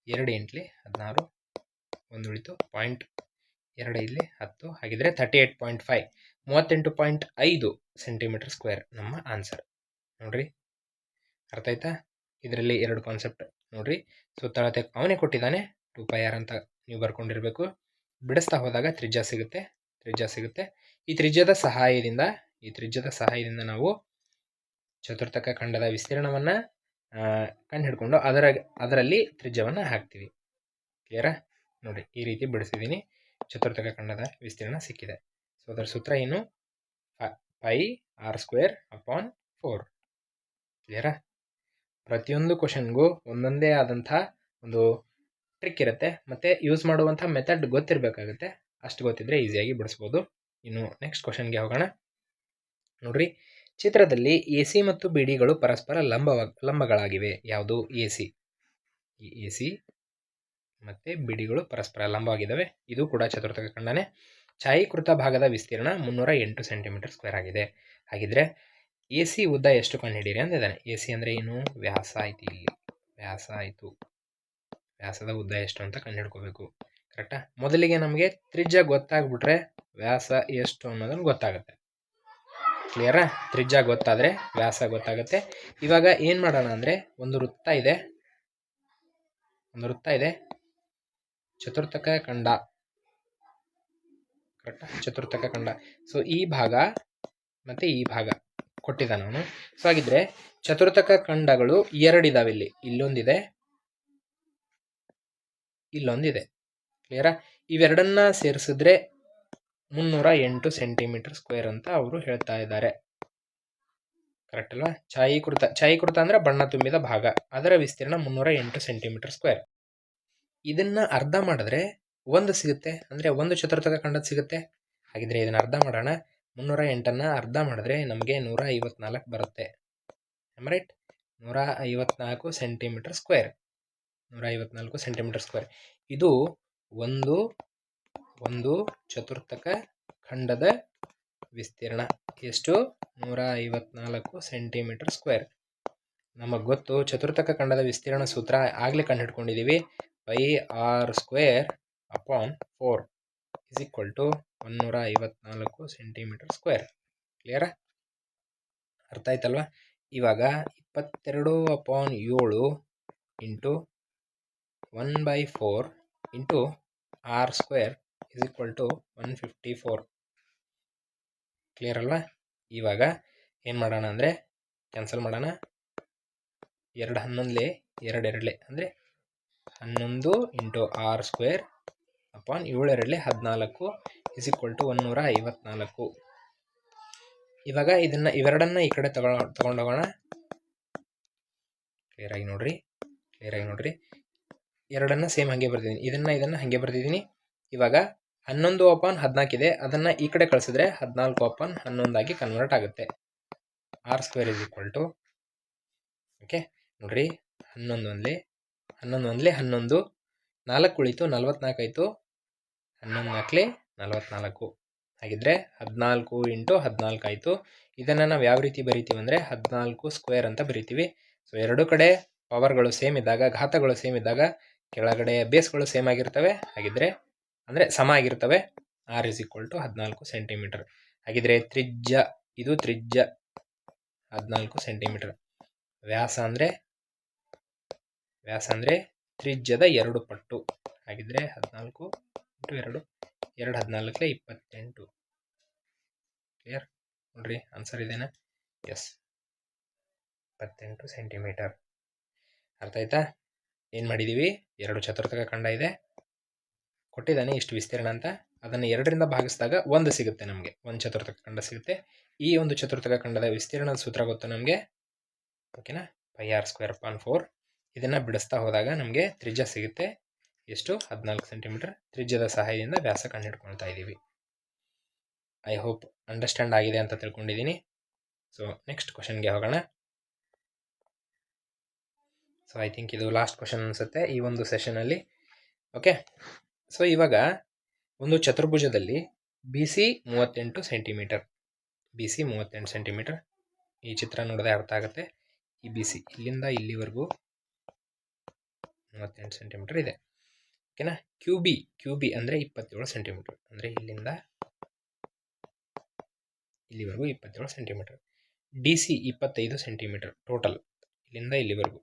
ಎರಡು ಎಂಟ್ಲಿ ಹದಿನಾರು, ಒಂದು ಉಳಿತು ಪಾಯಿಂಟ್ ಎರಡು ಇಲ್ಲಿ ಹತ್ತು ಹಾಗಿದ್ರೆ ತರ್ಟಿ ಏಯ್ಟ್ ಪಾಯಿಂಟ್ ಫೈವ್ ಮೂವತ್ತೆಂಟು ಪಾಯಿಂಟ್ ಐದು ಸೆಂಟಿಮೀಟರ್ ಸ್ಕ್ವೇರ್ ನಮ್ಮ ಆನ್ಸರ್ ನೋಡ್ರಿ. ಅರ್ಥ ಆಯ್ತಾ? ಇದರಲ್ಲಿ ಎರಡು ಕಾನ್ಸೆಪ್ಟ್ ನೋಡ್ರಿ. ಸುತ್ತಳತೆ ಅವನೇ ಕೊಟ್ಟಿದ್ದಾನೆ. ಟು ಪೈ ಆರ್ ಅಂತ ನೀವು ಬರ್ಕೊಂಡಿರಬೇಕು. ಬಿಡಿಸ್ತಾ ಹೋದಾಗ ತ್ರಿಜ್ಯ ಸಿಗುತ್ತೆ. ತ್ರಿಜ್ಯ ಸಿಗುತ್ತೆ. ಈ ತ್ರಿಜ್ಯದ ಸಹಾಯದಿಂದ, ಈ ತ್ರಿಜ್ಯದ ಸಹಾಯದಿಂದ ನಾವು ಚತುರ್ಥಕ ಖಂಡದ ವಿಸ್ತೀರ್ಣವನ್ನು ಕಂಡು ಹಿಡ್ಕೊಂಡು ಅದರ ಅದರಲ್ಲಿ ತ್ರಿಜ್ಯವನ್ನು ಹಾಕ್ತೀವಿ. ಕ್ಲಿಯರಾ ನೋಡಿ, ಈ ರೀತಿ ಬಿಡಿಸಿದ್ದೀನಿ. ಚತುರ್ಥಕ ಖಂಡದ ವಿಸ್ತೀರ್ಣ ಸಿಕ್ಕಿದೆ. ಸೊ ಅದರ ಸೂತ್ರ ಏನು? Pi R square upon four. ಕ್ಲಿಯರಾ ಪ್ರತಿಯೊಂದು ಕ್ವಶನ್ಗೂ ಒಂದೊಂದೇ ಆದಂಥ ಒಂದು ಟ್ರಿಕ್ ಇರುತ್ತೆ. ಮತ್ತು ಯೂಸ್ ಮಾಡುವಂಥ ಮೆಥಡ್ ಗೊತ್ತಿರಬೇಕಾಗುತ್ತೆ. ಅಷ್ಟು ಗೊತ್ತಿದ್ರೆ ಈಸಿಯಾಗಿ ಬಿಡಿಸ್ಬೋದು. ಇನ್ನು ನೆಕ್ಸ್ಟ್ ಕ್ವಶನ್ಗೆ ಹೋಗೋಣ. ನೋಡ್ರಿ ಚಿತ್ರದಲ್ಲಿ ಎ ಸಿ ಮತ್ತು ಬಿ ಡಿಗಳು ಪರಸ್ಪರ ಲಂಬವ ಲಂಬಗಳಾಗಿವೆ. ಯಾವುದು? A C. ಎ ಸಿ ಮತ್ತು ಬಿಡಿಗಳು ಪರಸ್ಪರ ಲಂಬವಾಗಿದ್ದಾವೆ. ಇದು ಕೂಡ ಚತುರ್ಥಕ ಖಂಡನೆ. ಛಾಯೀಕೃತ ಭಾಗದ ವಿಸ್ತೀರ್ಣ ಮುನ್ನೂರ ಎಂಟು ಸೆಂಟಿಮೀಟರ್ ಸ್ಕ್ವೇರ್ ಆಗಿದೆ. ಹಾಗಿದ್ರೆ ಎ ಸಿ ಉದ್ದ ಎಷ್ಟು ಕಂಡುಹಿಡೀರಿ ಅಂದಿದ್ದಾನೆ ಎ ಸಿ ಅಂದರೆ ಏನು? ವ್ಯಾಸ ಆಯ್ತು ಇಲ್ಲಿ. ವ್ಯಾಸ ಆಯಿತು. ವ್ಯಾಸದ ಉದ್ದ ಎಷ್ಟು ಅಂತ ಕಂಡುಹಿಡ್ಕೋಬೇಕು ಕರೆಕ್ಟಾ? ಮೊದಲಿಗೆ ನಮಗೆ ತ್ರಿಜ್ಯ ಗೊತ್ತಾಗ್ಬಿಟ್ರೆ ವ್ಯಾಸ ಎಷ್ಟು ಅನ್ನೋದನ್ನು ಗೊತ್ತಾಗುತ್ತೆ. ಕ್ಲಿಯರಾ ತ್ರಿಜ್ಯ ಗೊತ್ತಾದರೆ ವ್ಯಾಸ ಗೊತ್ತಾಗುತ್ತೆ. ಇವಾಗ ಏನು ಮಾಡೋಣ ಅಂದರೆ ಒಂದು ವೃತ್ತ ಇದೆ. ಒಂದು ವೃತ್ತ ಇದೆ. ಚತುರ್ಥಕ ಖಂಡ. ಚತುರ್ಥಕ ಖಂಡ. ಸೊ ಈ ಭಾಗ ಮತ್ತು ಈ ಭಾಗ ಕೊಟ್ಟಿದ್ದ ನಾನು ಸೊ ಹಾಗಿದ್ರೆ ಚತುರ್ಥಕ ಖಂಡಗಳು ಎರಡಿದಾವೆ ಇಲ್ಲಿ. ಇಲ್ಲೊಂದಿದೆ. ಇಲ್ಲೊಂದಿದೆ. ಕ್ಲಿಯರಾ ಇವೆರಡನ್ನ ಸೇರಿಸಿದ್ರೆ ಮುನ್ನೂರ ಎಂಟು ಸೆಂಟಿಮೀಟರ್ ಸ್ಕ್ವೇರ್ ಅಂತ ಅವರು ಹೇಳ್ತಾ ಇದ್ದಾರೆ. ಕರೆಕ್ಟ್ ಅಲ್ವಾ? ಛಾಯೀಕೃತ ಛಾಯೀಕೃತ ಅಂದರೆ ಬಣ್ಣ ತುಂಬಿದ ಭಾಗ. ಅದರ ವಿಸ್ತೀರ್ಣ ಮುನ್ನೂರ ಎಂಟು ಸೆಂಟಿಮೀಟರ್ ಸ್ಕ್ವೇರ್. ಇದನ್ನು ಅರ್ಧ ಮಾಡಿದ್ರೆ ಒಂದು ಸಿಗುತ್ತೆ. ಅಂದರೆ ಒಂದು ಚತುರ್ಥಕ ಖಂಡದ ಸಿಗುತ್ತೆ. ಹಾಗಿದ್ರೆ ಇದನ್ನು ಅರ್ಧ ಮಾಡೋಣ. ಮುನ್ನೂರ ಎಂಟನ್ನು ಅರ್ಧ ಮಾಡಿದ್ರೆ ನಮಗೆ ನೂರ ಐವತ್ನಾಲ್ಕು ಬರುತ್ತೆ ರೈಟ್ ನೂರ ಐವತ್ನಾಲ್ಕು ಸೆಂಟಿಮೀಟರ್ ಸ್ಕ್ವೇರ್. ನೂರ ಐವತ್ನಾಲ್ಕು ಸೆಂಟಿಮೀಟರ್ ಸ್ಕ್ವೇರ್. ಇದು ಒಂದು ಒಂದು ಚತುರ್ಥಕ ಖಂಡದ ವಿಸ್ತೀರ್ಣ. ಎಷ್ಟು? ನೂರ ಐವತ್ನಾಲ್ಕು ಸೆಂಟಿಮೀಟರ್ ಸ್ಕ್ವೇರ್. ನಮಗೆ ಗೊತ್ತು, ಚತುರ್ಥಕ ಖಂಡದ ವಿಸ್ತೀರ್ಣ ಸೂತ್ರ ಆಗಲೇ ಕಂಡು ಹಿಡ್ಕೊಂಡಿದ್ದೀವಿ pi R square upon four is equal to ಒನ್ನೂರ ಐವತ್ನಾಲ್ಕು ಸೆಂಟಿಮೀಟರ್ ಸ್ಕ್ವೇರ್. ಕ್ಲಿಯರ? ಅರ್ಥ ಆಯ್ತಲ್ವಾ? ಇವಾಗ ಇಪ್ಪತ್ತೆರಡು ಅಪಾನ್ ಏಳು into one by four into R square is equal to one fifty four clear ಅಲ್ವಾ? ಇವಾಗ ಏನು ಮಾಡೋಣ ಅಂದರೆ ಕ್ಯಾನ್ಸಲ್ ಮಾಡೋಣ. ಎರಡು ಹನ್ನೊಂದಲೇ, ಎರಡು ಎರಡಲೇ ಅಂದರೆ ಹನ್ನೊಂದು ಇಂಟು ಆರ್ ಸ್ಕ್ವೇರ್ ಅಪಾನ್ ಎರಡಲೆ ಹದಿನಾಲ್ಕು ಇಸ್ ಈಕ್ವಲ್ ಟು ಒನ್ನೂರ ಐವತ್ನಾಲ್ಕು. ಇವಾಗ ಇದನ್ನು ಇವೆರಡನ್ನ ಈ ಕಡೆ ತಗೊ ತೊಗೊಂಡೋಗೋಣ ಕ್ಲಿಯರಾಗಿ ನೋಡ್ರಿ ಕ್ಲಿಯರಾಗಿ ನೋಡ್ರಿ. ಎರಡನ್ನ ಸೇಮ್ ಹಾಗೆ ಬರ್ತಿದ್ದೀನಿ ಇದನ್ನು ಇದನ್ನು ಹಾಗೆ ಬರ್ತಿದ್ದೀನಿ ಇವಾಗ ಹನ್ನೊಂದು ಓಪನ್ ಹದಿನಾಲ್ಕು ಇದೆ. ಅದನ್ನು ಈ ಕಡೆ ಕಳಿಸಿದ್ರೆ ಹದಿನಾಲ್ಕು ಓಪನ್ ಹನ್ನೊಂದಾಗಿ ಕನ್ವರ್ಟ್ ಆಗುತ್ತೆ. R square is equal to okay ನೋಡ್ರಿ, ಹನ್ನೊಂದು ಒಂದ್ಲಿ ಹನ್ನೊಂದು ನಾಲ್ಕು ಉಳಿತು ನಲ್ವತ್ನಾಲ್ಕು ಆಯಿತು ಹನ್ನೊಂದು ನಾಲ್ಕಲಿ ನಲ್ವತ್ನಾಲ್ಕು. ಹಾಗಿದ್ರೆ ಹದಿನಾಲ್ಕು ಇಂಟು ಹದಿನಾಲ್ಕು ಆಯಿತು. ಇದನ್ನು ನಾವು ಯಾವ ರೀತಿ ಬರಿತೀವಿ ಅಂದರೆ ಹದಿನಾಲ್ಕು ಸ್ಕ್ವೇರ್ ಅಂತ ಬರಿತೀವಿ. ಸೊ ಎರಡು ಕಡೆ ಪವರ್ಗಳು ಸೇಮ್ ಇದ್ದಾಗ, ಘಾತಗಳು ಸೇಮ್ ಇದ್ದಾಗ, ಕೆಳಗಡೆ ಬೇಸ್ಗಳು ಸೇಮ್ ಆಗಿರ್ತವೆ. ಹಾಗಿದ್ರೆ ಅಂದರೆ ಸಮ ಆಗಿರ್ತವೆ ಆರ್ ಇಸ್ ಈಕ್ವಲ್ ಟು ಹದಿನಾಲ್ಕು ಸೆಂಟಿಮೀಟರ್ ಹಾಗಿದ್ರೆ ತ್ರಿಜ್ಯ, ಇದು ತ್ರಿಜ್ಯ ಹದಿನಾಲ್ಕು ಸೆಂಟಿಮೀಟರ್ ವ್ಯಾಸ ಅಂದರೆ ವ್ಯಾಸ ಅಂದರೆ ತ್ರಿಜ್ಯದ ಎರಡು ಪಟ್ಟು. ಹಾಗಿದ್ರೆ ಹದಿನಾಲ್ಕು ಇಂಟು ಎರಡು ಎರಡು ಹದಿನಾಲ್ಕಲೆ ಇಪ್ಪತ್ತೆಂಟು. ಕ್ಲಿಯರ್ ನೋಡ್ರಿ ಆನ್ಸರ್ ಇದೇನಾ? ಎಸ್ ಇಪ್ಪತ್ತೆಂಟು ಸೆಂಟಿಮೀಟರ್ ಅರ್ಥ ಆಯ್ತಾ? ಏನು ಮಾಡಿದ್ದೀವಿ ಎರಡು ಚತುರ್ಥಕ ಖಂಡ ಇದೆ. ಕೊಟ್ಟಿದ್ದಾನೆ ಇಷ್ಟು ವಿಸ್ತೀರ್ಣ ಅಂತ. ಅದನ್ನು ಎರಡರಿಂದ ಭಾಗಿಸಿದಾಗ ಒಂದು ಸಿಗುತ್ತೆ ನಮಗೆ. ಒಂದು ಚತುರ್ಥಕ ಖಂಡ ಸಿಗುತ್ತೆ. ಈ ಒಂದು ಚತುರ್ಥಕ ಖಂಡದ ವಿಸ್ತೀರ್ಣದ ಸೂತ್ರ ಗೊತ್ತು ನಮಗೆ? ಓಕೆನಾ pi R square upon four ಇದನ್ನು ಬಿಡಿಸ್ತಾ ಹೋದಾಗ ನಮಗೆ ತ್ರಿಜ್ಯ ಸಿಗುತ್ತೆ. ಎಷ್ಟು? ಹದಿನಾಲ್ಕು ಸೆಂಟಿಮೀಟರ್ ತ್ರಿಜ್ಯದ ಸಹಾಯದಿಂದ ವ್ಯಾಸ ಕಂಡುಹಿಡ್ಕೊಳ್ತಾ ಇದ್ದೀವಿ. ಐ ಹೋಪ್ ಅಂಡರ್ಸ್ಟ್ಯಾಂಡ್ ಆಗಿದೆ ಅಂತ ತಿಳ್ಕೊಂಡಿದ್ದೀನಿ. ಸೊ ನೆಕ್ಸ್ಟ್ ಕ್ವಶನ್ಗೆ ಹೋಗೋಣ. ಸೊ ಐ ಥಿಂಕ್ ಇದು ಲಾಸ್ಟ್ ಕ್ವಶನ್ ಅನಿಸುತ್ತೆ ಈ ಒಂದು ಸೆಷನಲ್ಲಿ ಓಕೆ ಸೊ ಇವಾಗ ಒಂದು ಚತುರ್ಭುಜದಲ್ಲಿ ಬಿ ಸಿ ಮೂವತ್ತೆಂಟು ಸೆಂಟಿಮೀಟರ್ ಬಿ ಸಿ ಮೂವತ್ತೆಂಟು ಸೆಂಟಿಮೀಟರ್ ಈ ಚಿತ್ರ ನೋಡಿದ್ರೆ ಅರ್ಥ ಆಗುತ್ತೆ. ಈ ಬಿ ಸಿ ಇಲ್ಲಿಂದ ಇಲ್ಲಿವರೆಗೂ ಮೂವತ್ತೆಂಟು ಸೆಂಟಿಮೀಟರ್ ಇದೆ. ಓಕೆನಾ ಕ್ಯೂ ಬಿ ಕ್ಯೂ ಬಿ ಅಂದರೆ ಇಪ್ಪತ್ತೇಳು ಸೆಂಟಿಮೀಟರ್ ಅಂದರೆ ಇಲ್ಲಿಂದ ಇಲ್ಲಿವರೆಗೂ ಇಪ್ಪತ್ತೇಳು ಸೆಂಟಿಮೀಟರ್ ಡಿ ಸಿ ಇಪ್ಪತ್ತೈದು ಸೆಂಟಿಮೀಟರ್ ಟೋಟಲ್ ಇಲ್ಲಿಂದ ಇಲ್ಲಿವರೆಗೂ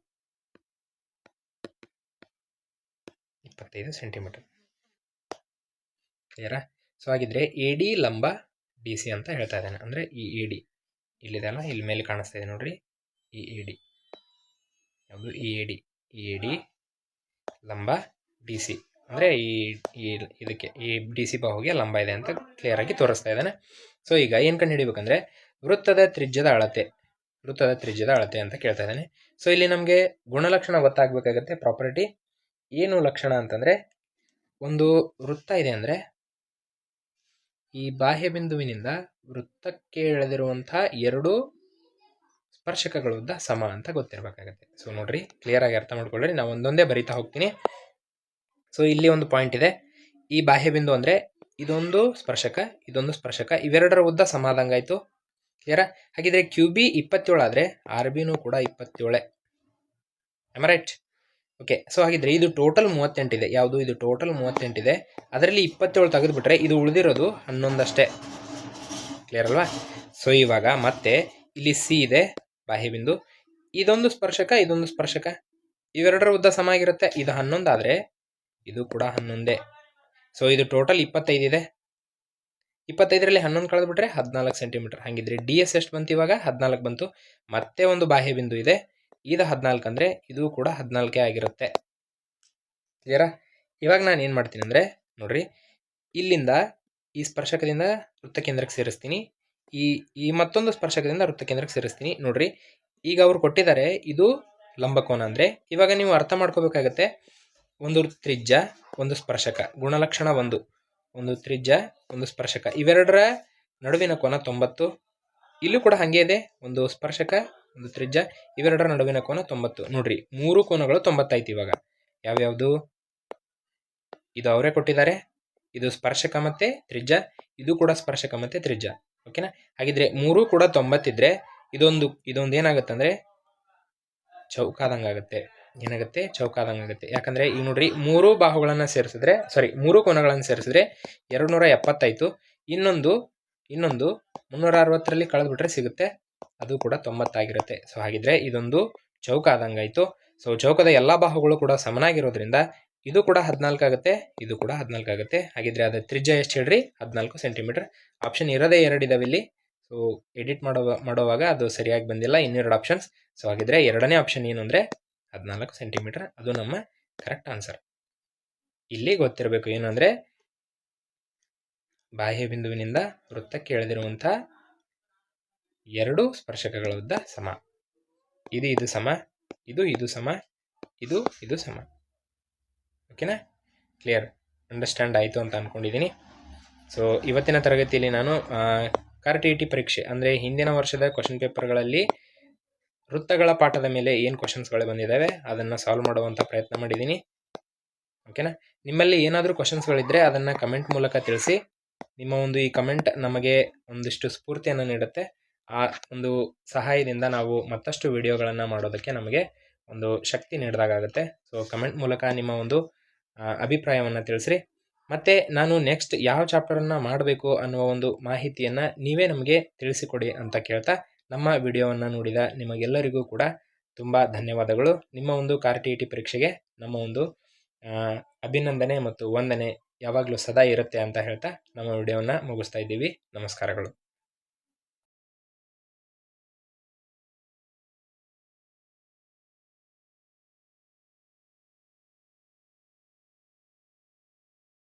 ಇಪ್ಪತ್ತೈದು ಸೆಂಟಿಮೀಟರ್ ಕ್ಲಿಯರಾ ಸೊ ಹಾಗಿದ್ರೆ ಎ ಡಿ ಲಂಬ ಡಿ ಸಿ ಅಂತ ಹೇಳ್ತಾ ಇದ್ದಾನೆ. ಅಂದರೆ ಈ ಎ ಡಿ ಇಲ್ಲಿದೆ ಅಲ್ಲ ಇಲ್ಲಿ ಮೇಲೆ ಕಾಣಿಸ್ತಾ ಇದೆ ನೋಡ್ರಿ. ಈ ಎ ಡಿ ಯಾವುದು? ಈ ಎ ಡಿ ಇ ಎ ಡಿ ಲಂಬ ಡಿ ಸಿ ಅಂದರೆ ಈ ಇದಕ್ಕೆ ಈ ಡಿ ಸಿ ಬಾಹುಗೆ ಲಂಬ ಇದೆ ಅಂತ ಕ್ಲಿಯರ್ ಆಗಿ ತೋರಿಸ್ತಾ ಇದ್ದಾನೆ. ಸೊ ಈಗ ಏನು ಕಂಡು ಹಿಡಿಬೇಕಂದ್ರೆ ವೃತ್ತದ ತ್ರಿಜ್ಯದ ಅಳತೆ. ವೃತ್ತದ ತ್ರಿಜ್ಯದ ಅಳತೆ ಅಂತ ಕೇಳ್ತಾ ಇದ್ದಾನೆ. ಸೊ ಇಲ್ಲಿ ನಮಗೆ ಗುಣಲಕ್ಷಣ ಗೊತ್ತಾಗಬೇಕಾಗತ್ತೆ. ಪ್ರಾಪರ್ಟಿ ಏನು ಲಕ್ಷಣ ಅಂತಂದರೆ ಒಂದು ವೃತ್ತ ಇದೆ ಅಂದರೆ ಈ ಬಾಹ್ಯ ಬಿಂದುವಿನಿಂದ ವೃತ್ತಕ್ಕೆ ಎಳೆದಿರುವಂತಹ ಎರಡು ಸ್ಪರ್ಶಕಗಳು ಉದ್ದ ಸಮ ಅಂತ ಗೊತ್ತಿರಬೇಕಾಗತ್ತೆ. ಸೊ ನೋಡ್ರಿ ಕ್ಲಿಯರ್ ಆಗಿ ಅರ್ಥ ಮಾಡ್ಕೊಳ್ಳ್ರಿ ನಾವು ಒಂದೊಂದೇ ಬರಿತಾ ಹೋಗ್ತೀನಿ. ಸೊ ಇಲ್ಲಿ ಒಂದು ಪಾಯಿಂಟ್ ಇದೆ. ಈ ಬಾಹ್ಯ ಬಿಂದು ಅಂದರೆ ಇದೊಂದು ಸ್ಪರ್ಶಕ ಇದೊಂದು ಸ್ಪರ್ಶಕ, ಇವೆರಡರ ಉದ್ದ ಸಮಾದಂಗಾಯ್ತು ಕ್ಲಿಯರ ಹಾಗಿದ್ರೆ ಕ್ಯೂ ಬಿ ಇಪ್ಪತ್ತೇಳು ಆದರೆ ಆರ್ ಬಿನೂ ಕೂಡ ಇಪ್ಪತ್ತೇಳೆ. ರೈಟ್ ಓಕೆ ಸೊ ಹಾಗಿದ್ರೆ ಇದು ಟೋಟಲ್ ಮೂವತ್ತೆಂಟಿದೆ ಯಾವುದು? ಇದು ಟೋಟಲ್ ಮೂವತ್ತೆಂಟಿದೆ ಅದರಲ್ಲಿ ಇಪ್ಪತ್ತೇಳು ತೆಗೆದುಬಿಟ್ರೆ ಇದು ಉಳಿದಿರೋದು ಹನ್ನೊಂದಷ್ಟೇ. ಕ್ಲಿಯರ್ ಅಲ್ವಾ? ಸೊ ಇವಾಗ ಮತ್ತೆ ಇಲ್ಲಿ ಸಿ ಇದೆ, ಬಾಹ್ಯ ಬಿಂದು. ಇದೊಂದು ಸ್ಪರ್ಶಕ ಇದೊಂದು ಸ್ಪರ್ಶಕ. ಇವೆರಡರ ಉದ್ದ ಸಮ ಆಗಿರುತ್ತೆ. ಇದು ಹನ್ನೊಂದು ಆದರೆ ಇದು ಕೂಡ ಹನ್ನೊಂದೇ. ಸೊ ಇದು ಟೋಟಲ್ ಇಪ್ಪತ್ತೈದಿದೆ ಇಪ್ಪತ್ತೈದರಲ್ಲಿ ಹನ್ನೊಂದು ಕಳೆದುಬಿಟ್ರೆ ಹದಿನಾಲ್ಕು ಸೆಂಟಿಮೀಟರ್ ಹಾಗಿದ್ರೆ ಡಿ ಎಸ್ ಎಷ್ಟು ಬಂತು ಇವಾಗ? ಹದಿನಾಲ್ಕು ಬಂತು. ಮತ್ತೆ ಒಂದು ಬಾಹ್ಯ ಬಿಂದು ಇದೆ. ಇದು ಹದಿನಾಲ್ಕು ಅಂದರೆ ಇದು ಕೂಡ ಹದಿನಾಲ್ಕೇ ಆಗಿರುತ್ತೆ. ಕ್ಲಿಯರಾ ಇವಾಗ ನಾನು ಏನು ಮಾಡ್ತೀನಿ ಅಂದರೆ, ನೋಡ್ರಿ, ಇಲ್ಲಿಂದ ಈ ಸ್ಪರ್ಶಕದಿಂದ ವೃತ್ತಕೇಂದ್ರಕ್ಕೆ ಸೇರಿಸ್ತೀನಿ. ಈ ಈ ಮತ್ತೊಂದು ಸ್ಪರ್ಶಕದಿಂದ ವೃತ್ತಕೇಂದ್ರಕ್ಕೆ ಸೇರಿಸ್ತೀನಿ. ನೋಡ್ರಿ, ಈಗ ಅವ್ರು ಕೊಟ್ಟಿದ್ದಾರೆ, ಇದು ಲಂಬಕೋನ ಅಂದರೆ, ಇವಾಗ ನೀವು ಅರ್ಥ ಮಾಡ್ಕೋಬೇಕಾಗತ್ತೆ, ಒಂದು ತ್ರಿಜ್ಯ, ಒಂದು ಸ್ಪರ್ಶಕ, ಗುಣಲಕ್ಷಣ ಒಂದು ಒಂದು ತ್ರಿಜ್ಯ, ಒಂದು ಸ್ಪರ್ಶಕ, ಇವೆರಡರ ನಡುವಿನ ಕೋನ ತೊಂಬತ್ತು, ಇಲ್ಲೂ ಕೂಡ ಹಾಗೆ ಇದೆ, ಒಂದು ಸ್ಪರ್ಶಕ ಒಂದು ತ್ರಿಜ್ಯ, ಇವೆರಡರ ನಡುವಿನ ಕೋನ ತೊಂಬತ್ತು. ನೋಡ್ರಿ, ಮೂರು ಕೋನಗಳು ತೊಂಬತ್ತೈತಿ ಇವಾಗ. ಯಾವ್ಯಾವುದು? ಇದು ಅವರೇ ಕೊಟ್ಟಿದ್ದಾರೆ. ಇದು ಸ್ಪರ್ಶಕ ಮತ್ತೆ ತ್ರಿಜ್ಯ, ಇದು ಕೂಡ ಸ್ಪರ್ಶಕ ಮತ್ತೆ ತ್ರಿಜ್ಯ. ಓಕೆನಾ? ಹಾಗಿದ್ರೆ ಮೂರು ಕೂಡ ತೊಂಬತ್ತಿದ್ರೆ ಇದೊಂದು ಇದೊಂದು ಏನಾಗುತ್ತೆ ಅಂದ್ರೆ ಚೌಕಾದಂಗಾಗುತ್ತೆ. ಏನಾಗುತ್ತೆ? ಚೌಕಾದಂಗಾಗುತ್ತೆ. ಯಾಕಂದ್ರೆ ಈಗ ನೋಡ್ರಿ, ಮೂರು ಬಾಹುಗಳನ್ನು ಸೇರಿಸಿದ್ರೆ ಸಾರಿ ಮೂರು ಕೋನಗಳನ್ನು ಸೇರಿಸಿದ್ರೆ ಎರಡು ನೂರ ಎಪ್ಪತ್ತಾಯ್ತು ಇನ್ನೊಂದು ಇನ್ನೊಂದು ಮುನ್ನೂರ ಅರವತ್ತರಲ್ಲಿ ಕಳೆದ್ಬಿಟ್ರೆ ಸಿಗುತ್ತೆ. ಅದು ಕೂಡ ತೊಂಬತ್ತಾಗಿರುತ್ತೆ. ಸೊ ಹಾಗಿದ್ರೆ ಇದೊಂದು ಚೌಕ ಆದಂಗಾಯ್ತು ಸೊ ಚೌಕದ ಎಲ್ಲ ಬಾಹುಗಳು ಕೂಡ ಸಮನಾಗಿರೋದ್ರಿಂದ ಇದು ಕೂಡ ಹದಿನಾಲ್ಕು ಆಗುತ್ತೆ, ಇದು ಕೂಡ ಹದಿನಾಲ್ಕು ಆಗುತ್ತೆ. ಹಾಗಿದ್ರೆ ಅದರ ತ್ರಿಜ್ಯ ಎಷ್ಟು ಹೇಳ್ರಿ? ಹದಿನಾಲ್ಕು ಸೆಂಟಿಮೀಟರ್. ಆಪ್ಷನ್ ಇರೋದೇ ಎರಡು ಇದಾವೆ ಇಲ್ಲಿ. ಸೊ ಎಡಿಟ್ ಮಾಡೋ ಮಾಡೋವಾಗ ಅದು ಸರಿಯಾಗಿ ಬಂದಿಲ್ಲ, ಇನ್ನೆರಡು ಆಪ್ಷನ್ಸ್ ಸೊ ಹಾಗಿದ್ರೆ ಎರಡನೇ ಆಪ್ಷನ್ ಏನು ಅಂದರೆ ಹದಿನಾಲ್ಕು ಸೆಂಟಿಮೀಟರ್. ಅದು ನಮ್ಮ ಕರೆಕ್ಟ್ ಆನ್ಸರ್ ಇಲ್ಲಿ ಗೊತ್ತಿರಬೇಕು ಏನು ಅಂದರೆ ಬಾಹ್ಯ ಬಿಂದುವಿನಿಂದ ವೃತ್ತಕ್ಕೆ ಎಳೆದಿರುವಂಥ ಎರಡು ಸ್ಪರ್ಶಕಗಳ ಉದ್ದ ಸಮ. ಇದು ಇದು ಸಮ, ಇದು ಇದು ಸಮ, ಇದು ಇದು ಸಮ. ಓಕೆನಾ ಕ್ಲಿಯರ್ ಅಂಡರ್ಸ್ಟ್ಯಾಂಡ್ ಆಯಿತು ಅಂತ ಅಂದ್ಕೊಂಡಿದ್ದೀನಿ ಸೊ ಇವತ್ತಿನ ತರಗತಿಯಲ್ಲಿ ನಾನು ಕಾರ್ ಟಿ ಟಿ ಪರೀಕ್ಷೆ, ಅಂದರೆ ಹಿಂದಿನ ವರ್ಷದ ಕ್ವಶನ್ ಪೇಪರ್ಗಳಲ್ಲಿ ವೃತ್ತಗಳ ಪಾಠದ ಮೇಲೆ ಏನು ಕ್ವಶನ್ಸ್ಗಳು ಬಂದಿದ್ದಾವೆ ಅದನ್ನು ಸಾಲ್ವ್ ಮಾಡುವಂಥ ಪ್ರಯತ್ನ ಮಾಡಿದ್ದೀನಿ ಓಕೆನಾ ನಿಮ್ಮಲ್ಲಿ ಏನಾದರೂ ಕ್ವಶನ್ಸ್ಗಳಿದ್ದರೆ ಅದನ್ನು ಕಮೆಂಟ್ ಮೂಲಕ ತಿಳಿಸಿ. ನಿಮ್ಮ ಒಂದು ಈ ಕಮೆಂಟ್ ನಮಗೆ ಒಂದಿಷ್ಟು ಸ್ಫೂರ್ತಿಯನ್ನು ನೀಡುತ್ತೆ. ಆ ಒಂದು ಸಹಾಯದಿಂದ ನಾವು ಮತ್ತಷ್ಟು ವಿಡಿಯೋಗಳನ್ನು ಮಾಡೋದಕ್ಕೆ ನಮಗೆ ಒಂದು ಶಕ್ತಿ ನೀಡಿದಾಗುತ್ತೆ ಸೊ ಕಮೆಂಟ್ ಮೂಲಕ ನಿಮ್ಮ ಒಂದು ಅಭಿಪ್ರಾಯವನ್ನು ತಿಳಿಸ್ರಿ. ಮತ್ತು ನಾನು ನೆಕ್ಸ್ಟ್ ಯಾವ ಚಾಪ್ಟರನ್ನು ಮಾಡಬೇಕು ಅನ್ನುವ ಒಂದು ಮಾಹಿತಿಯನ್ನು ನೀವೇ ನಮಗೆ ತಿಳಿಸಿಕೊಡಿ ಅಂತ ಕೇಳ್ತಾ ನಮ್ಮ ವಿಡಿಯೋವನ್ನು ನೋಡಿದ ನಿಮಗೆಲ್ಲರಿಗೂ ಕೂಡ ತುಂಬ ಧನ್ಯವಾದಗಳು. ನಿಮ್ಮ ಒಂದು ಕಾರ್ ಟಿ ಪರೀಕ್ಷೆಗೆ ನಮ್ಮ ಒಂದು ಅಭಿನಂದನೆ ಮತ್ತು ವಂದನೆ ಯಾವಾಗಲೂ ಸದಾ ಇರುತ್ತೆ ಅಂತ ಹೇಳ್ತಾ ನಮ್ಮ ವಿಡಿಯೋವನ್ನು ಮುಗಿಸ್ತಾ ಇದ್ದೀವಿ. ನಮಸ್ಕಾರಗಳು.